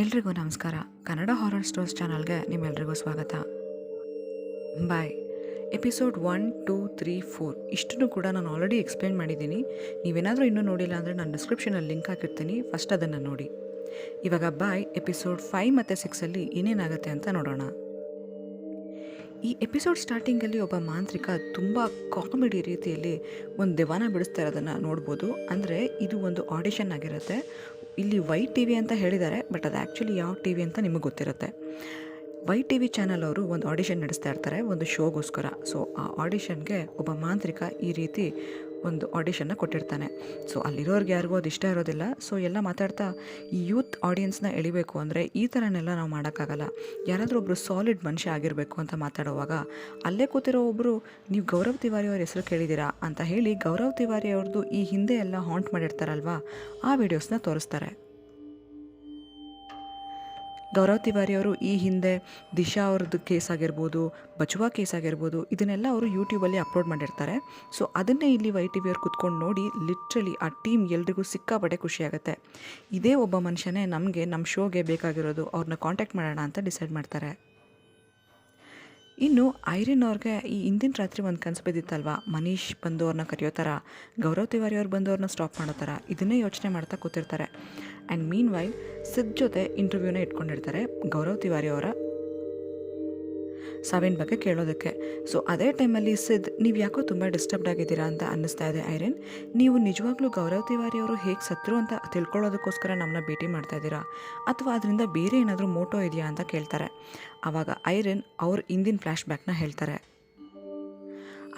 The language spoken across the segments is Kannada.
ಎಲ್ರಿಗೂ ನಮಸ್ಕಾರ. ಕನ್ನಡ ಹಾರರ್ ಸ್ಟೋರ್ಸ್ ಚಾನಲ್ಗೆ ನಿಮ್ಮೆಲ್ರಿಗೂ ಸ್ವಾಗತ. ಬಾಯ್ episode one two three four ಇಷ್ಟನ್ನು ಕೂಡ ನಾನು ಆಲ್ರೆಡಿ ಎಕ್ಸ್ಪ್ಲೇನ್ ಮಾಡಿದ್ದೀನಿ. ನೀವೇನಾದರೂ ಇನ್ನೂ ನೋಡಿಲ್ಲ ಅಂದರೆ ನಾನು ಡಿಸ್ಕ್ರಿಪ್ಷನಲ್ಲಿ ಲಿಂಕ್ ಹಾಕಿರ್ತೀನಿ. ಫಸ್ಟ್ ಅದನ್ನು ನೋಡಿ. ಇವಾಗ ಬಾಯ್ ಎಪಿಸೋಡ್ ಫೈವ್ ಮತ್ತು ಸಿಕ್ಸಲ್ಲಿ ಏನೇನಾಗುತ್ತೆ ಅಂತ ನೋಡೋಣ. ಈ ಎಪಿಸೋಡ್ ಸ್ಟಾರ್ಟಿಂಗಲ್ಲಿ ಒಬ್ಬ ಮಾಂತ್ರಿಕ ತುಂಬ ಕಾಮಿಡಿ ರೀತಿಯಲ್ಲಿ ಒಂದು ದಿವಾನ ಬಿಡಿಸ್ತಾ ಇರೋದನ್ನು ನೋಡ್ಬೋದು. ಅಂದರೆ ಇದು ಒಂದು ಆಡಿಷನ್ ಆಗಿರುತ್ತೆ. ಇಲ್ಲಿ ವೈಟ್ ಟಿ ವಿ ಅಂತ ಹೇಳಿದ್ದಾರೆ, ಬಟ್ ಅದು ಆ್ಯಕ್ಚುಲಿ ಯಾವ ಟಿ ವಿ ಅಂತ ನಿಮಗೆ ಗೊತ್ತಿರುತ್ತೆ. ವೈ ಟಿ ವಿ ಚಾನಲ್ ಅವರು ಒಂದು ಆಡಿಷನ್ ನಡೆಸ್ತಾ ಇರ್ತಾರೆ, ಒಂದು ಶೋಗೋಸ್ಕರ. ಸೊ, ಆ ಆಡಿಷನ್ಗೆ ಒಬ್ಬ ಮಾಂತ್ರಿಕ ಈ ರೀತಿ ಒಂದು ಆಡಿಷನ್ನ ಕೊಟ್ಟಿರ್ತಾನೆ. ಸೊ ಅಲ್ಲಿರೋರ್ಗೆ ಯಾರಿಗೂ ಅದು ಇಷ್ಟ ಇರೋದಿಲ್ಲ. ಸೊ ಎಲ್ಲ ಮಾತಾಡ್ತಾ ಈ ಯೂತ್ ಆಡಿಯನ್ಸ್ನ ಎಳಿಬೇಕು ಅಂದರೆ ಈ ಥರನೆಲ್ಲ ನಾವು ಮಾಡೋಕ್ಕಾಗಲ್ಲ. ಯಾರಾದರೂ ಒಬ್ಬರು ಸಾಲಿಡ್ ಮನುಷ್ಯ ಆಗಿರಬೇಕು ಅಂತ ಮಾತಾಡುವಾಗ ಅಲ್ಲೇ ಕೂತಿರೋ ಒಬ್ಬರು ನೀವು ಗೌರವ್ ತಿವಾರಿ ಅವ್ರ ಹೆಸರು ಕೇಳಿದ್ದೀರಾ ಅಂತ ಹೇಳಿ ಗೌರವ್ ತಿವಾರಿ ಅವ್ರದ್ದು ಈ ಹಿಂದೆ ಎಲ್ಲ ಹಾಂಟ್ ಮಾಡಿರ್ತಾರಲ್ವಾ, ಆ ವಿಡಿಯೋಸ್ನ ತೋರಿಸ್ತಾರೆ. ಗೌರವ್ ತಿವಾರಿ ಅವರು ಈ ಹಿಂದೆ ದಿಶಾ ಅವ್ರದ್ದು ಕೇಸ್ ಆಗಿರ್ಬೋದು, ಬಚುವಾ ಕೇಸ್ ಆಗಿರ್ಬೋದು, ಇದನ್ನೆಲ್ಲ ಅವರು ಯೂಟ್ಯೂಬಲ್ಲಿ ಅಪ್ಲೋಡ್ ಮಾಡಿರ್ತಾರೆ. ಸೊ ಅದನ್ನೇ ಇಲ್ಲಿ ವೈ ಟಿ ವಿ ಅವ್ರು ಕುತ್ಕೊಂಡು ನೋಡಿ ಲಿಟ್ರಲಿ ಆ ಟೀಮ್ ಎಲ್ರಿಗೂ ಸಿಕ್ಕಾಪಟ್ಟೆ ಖುಷಿಯಾಗುತ್ತೆ ಇದೇ ಒಬ್ಬ ಮನುಷ್ಯನೇ ನಮಗೆ ನಮ್ಮ ಶೋಗೆ ಬೇಕಾಗಿರೋದು ಅವ್ರನ್ನ ಕಾಂಟ್ಯಾಕ್ಟ್ ಮಾಡೋಣ ಅಂತ ಡಿಸೈಡ್ ಮಾಡ್ತಾರೆ. ಇನ್ನು ಐರಿನ್ ಅವ್ರಿಗೆ ಈ ಹಿಂದಿನ ರಾತ್ರಿ ಒಂದು ಕನಸು ಬಿದ್ದಿತ್ತಲ್ವ? ಮನೀಶ್ ಬಂದು ಅವ್ರನ್ನ ಕರೆಯೋ ಥರ ಗೌರವ್ ತಿವಾರಿ ಅವ್ರು ಬಂದು ಅವ್ರನ್ನ ಸ್ಟಾಪ್ ಮಾಡೋ ಥರ, ಇದನ್ನೇ ಯೋಚನೆ ಮಾಡ್ತಾ ಕೂತಿರ್ತಾರೆ. ಆ್ಯಂಡ್ ಮೀನ್ ವೈಲ್ ಸಿದ್ ಜೊತೆ ಇಂಟರ್ವ್ಯೂನ ಇಟ್ಕೊಂಡಿರ್ತಾರೆ ಗೌರವ್ ತಿವಾರಿ ಅವರ. ಸಾವಿನ ಬಗ್ಗೆ ಕೇಳೋದಕ್ಕೆ. ಸೊ ಅದೇ ಟೈಮಲ್ಲಿ ಸಿದ್ ನೀವು ಯಾಕೋ ತುಂಬ ಡಿಸ್ಟರ್ಬ್ಡ್ ಆಗಿದ್ದೀರಾ? ಅಂತ ಅನ್ನಿಸ್ತಾ ಇದೆ ಐರನ್. ನೀವು ನಿಜವಾಗ್ಲೂ ಗೌರವ್ ತಿವಾರಿ ಅವರು ಹೇಗೆ ಸತ್ರು ಅಂತ ತಿಳ್ಕೊಳ್ಳೋದಕ್ಕೋಸ್ಕರ ನಮ್ಮನ್ನ ಭೇಟಿ ಮಾಡ್ತಾ ಇದ್ದೀರಾ? ಅಥವಾ ಅದರಿಂದ ಬೇರೆ ಏನಾದರೂ ಮೋಟೋ ಇದೆಯಾ? ಅಂತ ಕೇಳ್ತಾರೆ. ಆವಾಗ ಐರನ್ ಅವ್ರ ಹಿಂದಿನ ಫ್ಲ್ಯಾಶ್ ಬ್ಯಾಕ್ನ ಹೇಳ್ತಾರೆ.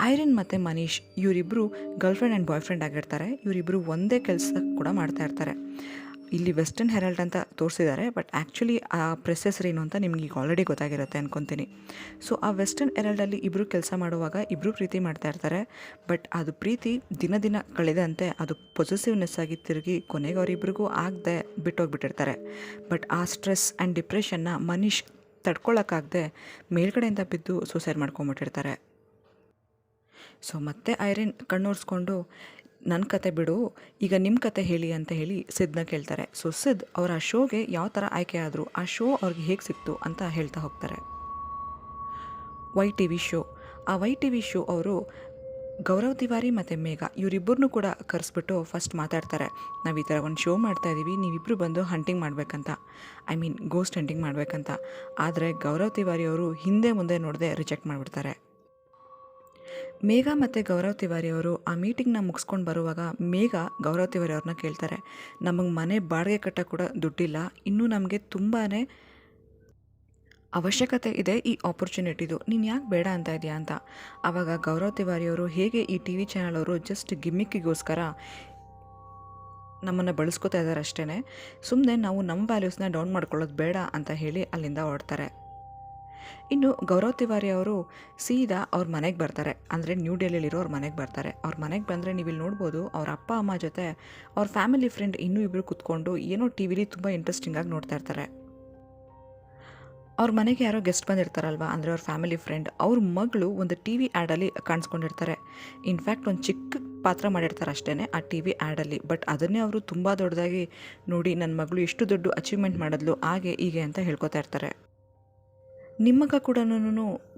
ಐರನ್ ಮತ್ತು ಮನೀಶ್ ಇವರಿಬ್ಬರು ಗರ್ಲ್ಫ್ರೆಂಡ್ ಆ್ಯಂಡ್ ಬಾಯ್ ಫ್ರೆಂಡ್ ಆಗಿರ್ತಾರೆ. ಇವರಿಬ್ಬರು ಒಂದೇ ಕೆಲಸ ಕೂಡ ಮಾಡ್ತಾ ಇರ್ತಾರೆ. ಇಲ್ಲಿ ವೆಸ್ಟರ್ನ್ ಹೆರಾಲ್ಡ್ ಅಂತ ತೋರಿಸಿದ್ದಾರೆ ಬಟ್ ಆ್ಯಕ್ಚುಲಿ ಆ ಪ್ರೆಸೆಸರ್ ಏನು ಅಂತ ನಿಮ್ಗೆ ಈಗ ಆಲ್ರೆಡಿ ಗೊತ್ತಾಗಿರುತ್ತೆ ಅನ್ಕೊತೀನಿ. ಸೊ ಆ ವೆಸ್ಟರ್ನ್ ಹೆರಾಲ್ಡಲ್ಲಿ ಇಬ್ಬರು ಕೆಲಸ ಮಾಡುವಾಗ ಇಬ್ಬರು ಪ್ರೀತಿ ಮಾಡ್ತಾ ಇರ್ತಾರೆ ಬಟ್ ಅದು ಪ್ರೀತಿ ದಿನ ದಿನ ಕಳೆದಂತೆ ಅದು ಪೊಸೆಸಿವ್ನೆಸ್ ಆಗಿ ತಿರುಗಿ ಕೊನೆಗೆ ಅವರಿಬ್ರಿಗೂ ಆಗದೆ ಬಿಟ್ಟೋಗ್ಬಿಟ್ಟಿರ್ತಾರೆ. ಬಟ್ ಆ ಸ್ಟ್ರೆಸ್ ಆ್ಯಂಡ್ ಡಿಪ್ರೆಷನ್ನ ಮನೀಶ್ ತಡ್ಕೊಳ್ಳೋಕ್ಕಾಗದೆ ಮೇಲ್ಗಡೆಯಿಂದ ಬಿದ್ದು ಸೂಸೈಡ್ ಮಾಡ್ಕೊಂಬಿಟ್ಟಿರ್ತಾರೆ. ಸೊ ಮತ್ತೆ ಐರಿನ್ ಕಣ್ಣೋರ್ಸ್ಕೊಂಡು ನನ್ನ ಕತೆ ಬಿಡು, ಈಗ ನಿಮ್ಮ ಕತೆ ಹೇಳಿ ಅಂತ ಹೇಳಿ ಸಿದ್ನ ಕೇಳ್ತಾರೆ. ಸೊ ಸಿದ್ ಅವರ ಆ ಶೋಗೆ ಯಾವ ಥರ ಆಯ್ಕೆ ಆದರೂ ಆ ಶೋ ಅವ್ರಿಗೆ ಹೇಗೆ ಸಿಕ್ತು ಅಂತ ಹೇಳ್ತಾ ಹೋಗ್ತಾರೆ. Y T V show. ಆ ವೈ ಟಿ ವಿ ಶೋ ಅವರು ಗೌರವ್ ತಿವಾರಿ ಮತ್ತು ಮೇಘ ಇವರಿಬ್ಬರನ್ನೂ ಕೂಡ ಕರೆಸ್ಬಿಟ್ಟು ಫಸ್ಟ್ ಮಾತಾಡ್ತಾರೆ. ನಾವು ಈ ಥರ ಒಂದು ಶೋ ಮಾಡ್ತಾ ಇದ್ದೀವಿ ನೀವಿಬ್ಬರು ಬಂದು ಹಂಟಿಂಗ್ ಮಾಡಬೇಕಂತ. ಐ ಮೀನ್ ಗೋಸ್ಟ್ ಹಂಟಿಂಗ್ ಮಾಡಬೇಕಂತ. ಆದರೆ ಗೌರವ್ ತಿವಾರಿ ಅವರು ಹಿಂದೆ ಮುಂದೆ ನೋಡದೆ ರಿಜೆಕ್ಟ್ ಮಾಡಿಬಿಡ್ತಾರೆ. ಮೇಘ ಮತ್ತು ಗೌರವ್ ತಿವಾರಿ ಅವರು ಆ ಮೀಟಿಂಗ್ನ ಮುಗಿಸ್ಕೊಂಡು ಬರುವಾಗ ಮೇಘ, ಗೌರವ್ ತಿವಾರಿ ಅವ್ರನ್ನ ಕೇಳ್ತಾರೆ. ನಮಗೆ ಮನೆ ಬಾಡಿಗೆ ಕಟ್ಟ ಕೂಡ ದುಡ್ಡಿಲ್ಲ. ಇನ್ನೂ ನಮಗೆ ತುಂಬಾ ಅವಶ್ಯಕತೆ ಇದೆ ಈ ಆಪರ್ಚುನಿಟಿದು ನೀನು ಯಾಕೆ ಬೇಡ ಅಂತ ಇದೆಯಾ ಅಂತ. ಆವಾಗ ಗೌರವ್ ತಿವಾರಿ ಅವರು, ಹೇಗೆ ಈ ಟಿ ವಿ ಚಾನಲ್ ಅವರು ಜಸ್ಟ್ ಗಿಮ್ಮಿಕ್ಕಿಗೋಸ್ಕರ ನಮ್ಮನ್ನು ಬಳಸ್ಕೋತಾ ಇದ್ದಾರೆ ಅಷ್ಟೇ ಸುಮ್ಮನೆ ನಾವು ನಮ್ಮ ವ್ಯಾಲ್ಯೂಸ್ನ ಡೌನ್ ಮಾಡ್ಕೊಳ್ಳೋದು ಬೇಡ ಅಂತ ಹೇಳಿ ಅಲ್ಲಿಂದ ಹೊರಡ್ತಾರೆ. ಇನ್ನು ಗೌರವ್ ತಿವಾರಿ ಅವರು ಸೀದಾ ಅವ್ರ ಮನೆಗೆ ಬರ್ತಾರೆ. ಅಂದರೆ ನ್ಯೂ ಡೆಲ್ಲಿಲಿರೋ ಮನೆಗೆ ಬರ್ತಾರೆ. ಅವ್ರ ಮನೆಗೆ ಬಂದರೆ ನೀವು ಇಲ್ಲಿ ನೋಡ್ಬೋದು, ಅವ್ರ ಅಪ್ಪ, ಅಮ್ಮ ಜೊತೆ ಅವ್ರ ಫ್ಯಾಮಿಲಿ ಫ್ರೆಂಡ್ ಇನ್ನೂ ಇಬ್ಬರು ಕುತ್ಕೊಂಡು ಏನೋ ಟಿ ವಿಲಿ ತುಂಬ ಇಂಟ್ರೆಸ್ಟಿಂಗಾಗಿ ನೋಡ್ತಾ ಇರ್ತಾರೆ. ಅವ್ರ ಮನೆಗೆ ಯಾರೋ ಗೆಸ್ಟ್ ಬಂದಿರ್ತಾರಲ್ವ, ಅಂದರೆ ಅವ್ರ ಫ್ಯಾಮಿಲಿ ಫ್ರೆಂಡ್ ಅವ್ರ ಮಗಳು ಒಂದು ಟಿ ವಿ ಆ್ಯಡಲ್ಲಿ ಕಾಣಿಸ್ಕೊಂಡಿರ್ತಾರೆ. ಇನ್ಫ್ಯಾಕ್ಟ್ ಒಂದು ಚಿಕ್ಕ ಪಾತ್ರ ಮಾಡಿರ್ತಾರೆ ಅಷ್ಟೇ ಆ ಟಿ ವಿ ಆ್ಯಡಲ್ಲಿ ಬಟ್ ಅದನ್ನೇ ಅವರು ತುಂಬ ದೊಡ್ಡದಾಗಿ ನೋಡಿ ನನ್ನ ಮಗಳು ಎಷ್ಟು ದೊಡ್ಡ ಅಚೀವ್ಮೆಂಟ್ ಮಾಡಿದ್ಲು, ಹಾಗೆ ಹೀಗೆ ಅಂತ ಹೇಳ್ಕೊತಾ ಇರ್ತಾರೆ. ನಿಮ್ಮಗ ಕೂಡ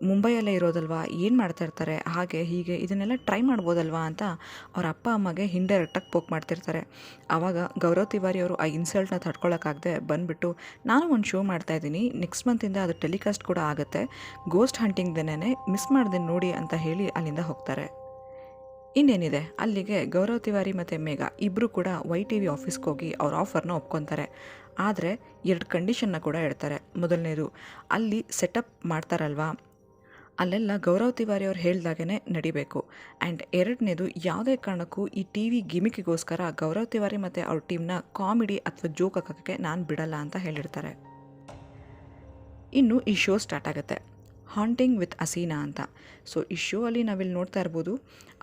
ಮುಂಬೈಯಲ್ಲೇ ಇರೋದಲ್ವಾ? ಏನು ಮಾಡ್ತಾ ಇರ್ತಾರೆ? ಹಾಗೆ ಹೀಗೆ ಇದನ್ನೆಲ್ಲ ಟ್ರೈ ಮಾಡ್ಬೋದಲ್ವಾ ಅಂತ ಅವ್ರ ಅಪ್ಪ, ಅಮ್ಮಗೆ ಹಿಂಡೈರೆಕ್ಟಾಗಿ ಪೋಕ್ ಮಾಡ್ತಿರ್ತಾರೆ. ಆವಾಗ ಗೌರವ್ ತಿವಾರಿ ಅವರು ಆ ಇನ್ಸಲ್ಟ್ನ ತಡ್ಕೊಳಕ್ಕಾಗದೆ ಬಂದುಬಿಟ್ಟು, ನಾನು ಒಂದು ಶೋ ಮಾಡ್ತಾ ಇದ್ದೀನಿ ನೆಕ್ಸ್ಟ್ ಮಂತಿಂದ ಅದು ಟೆಲಿಕಾಸ್ಟ್ ಕೂಡ ಆಗುತ್ತೆ. ಗೋಸ್ಟ್ ಹಂಟಿಂಗ್ ಹಂಟಿಂಗ್ದೇನೆ ಮಿಸ್ ಮಾಡ್ದೆ ನೋಡಿ ಅಂತ ಹೇಳಿ ಅಲ್ಲಿಂದ ಹೋಗ್ತಾರೆ. ಇನ್ನೇನಿದೆ? ಅಲ್ಲಿಗೆ ಗೌರವ್ ತಿವಾರಿ ಮತ್ತು ಮೇಘ ಇಬ್ಬರು ಕೂಡ ವೈ ಟಿ ವಿ ಆಫೀಸ್ಗೆ ಹೋಗಿ ಅವ್ರ ಆಫರ್ನ ಒಪ್ಕೊತಾರೆ. ಆದರೆ ಎರಡು ಕಂಡೀಷನ್ನ ಕೂಡ ಇಡ್ತಾರೆ ಮೊದಲನೇದು, ಅಲ್ಲಿ ಸೆಟಪ್ ಮಾಡ್ತಾರಲ್ವಾ? ಅಲ್ಲೆಲ್ಲ ಗೌರವ್ ತಿವಾರಿ ಅವ್ರು ಹೇಳ್ದಾಗೇ ನಡಿಬೇಕು. ಆ್ಯಂಡ್ ಎರಡನೇದು, ಯಾವುದೇ ಕಾರಣಕ್ಕೂ ಈ ಟಿ ವಿ ಗಿಮಿಕಿಗೋಸ್ಕರ ಗೌರವ್ ತಿವಾರಿ ಮತ್ತು ಅವ್ರ ಟೀಮ್ನ ಕಾಮಿಡಿ ಅಥವಾ ಜೋಕ್ ಹಾಕೋಕ್ಕೆ ನಾನು ಬಿಡಲ್ಲ ಅಂತ ಹೇಳಿರ್ತಾರೆ. ಇನ್ನು ಈ ಶೋ ಸ್ಟಾರ್ಟ್ ಆಗುತ್ತೆ. ಹಾಂಟಿಂಗ್ ವಿತ್ ಅಸೀನಾ ಅಂತ. ಸೊ ಈ ಶೋ ಅಲ್ಲಿ ನಾವಿಲ್ಲಿ ನೋಡ್ತಾ ಇರ್ಬೋದು,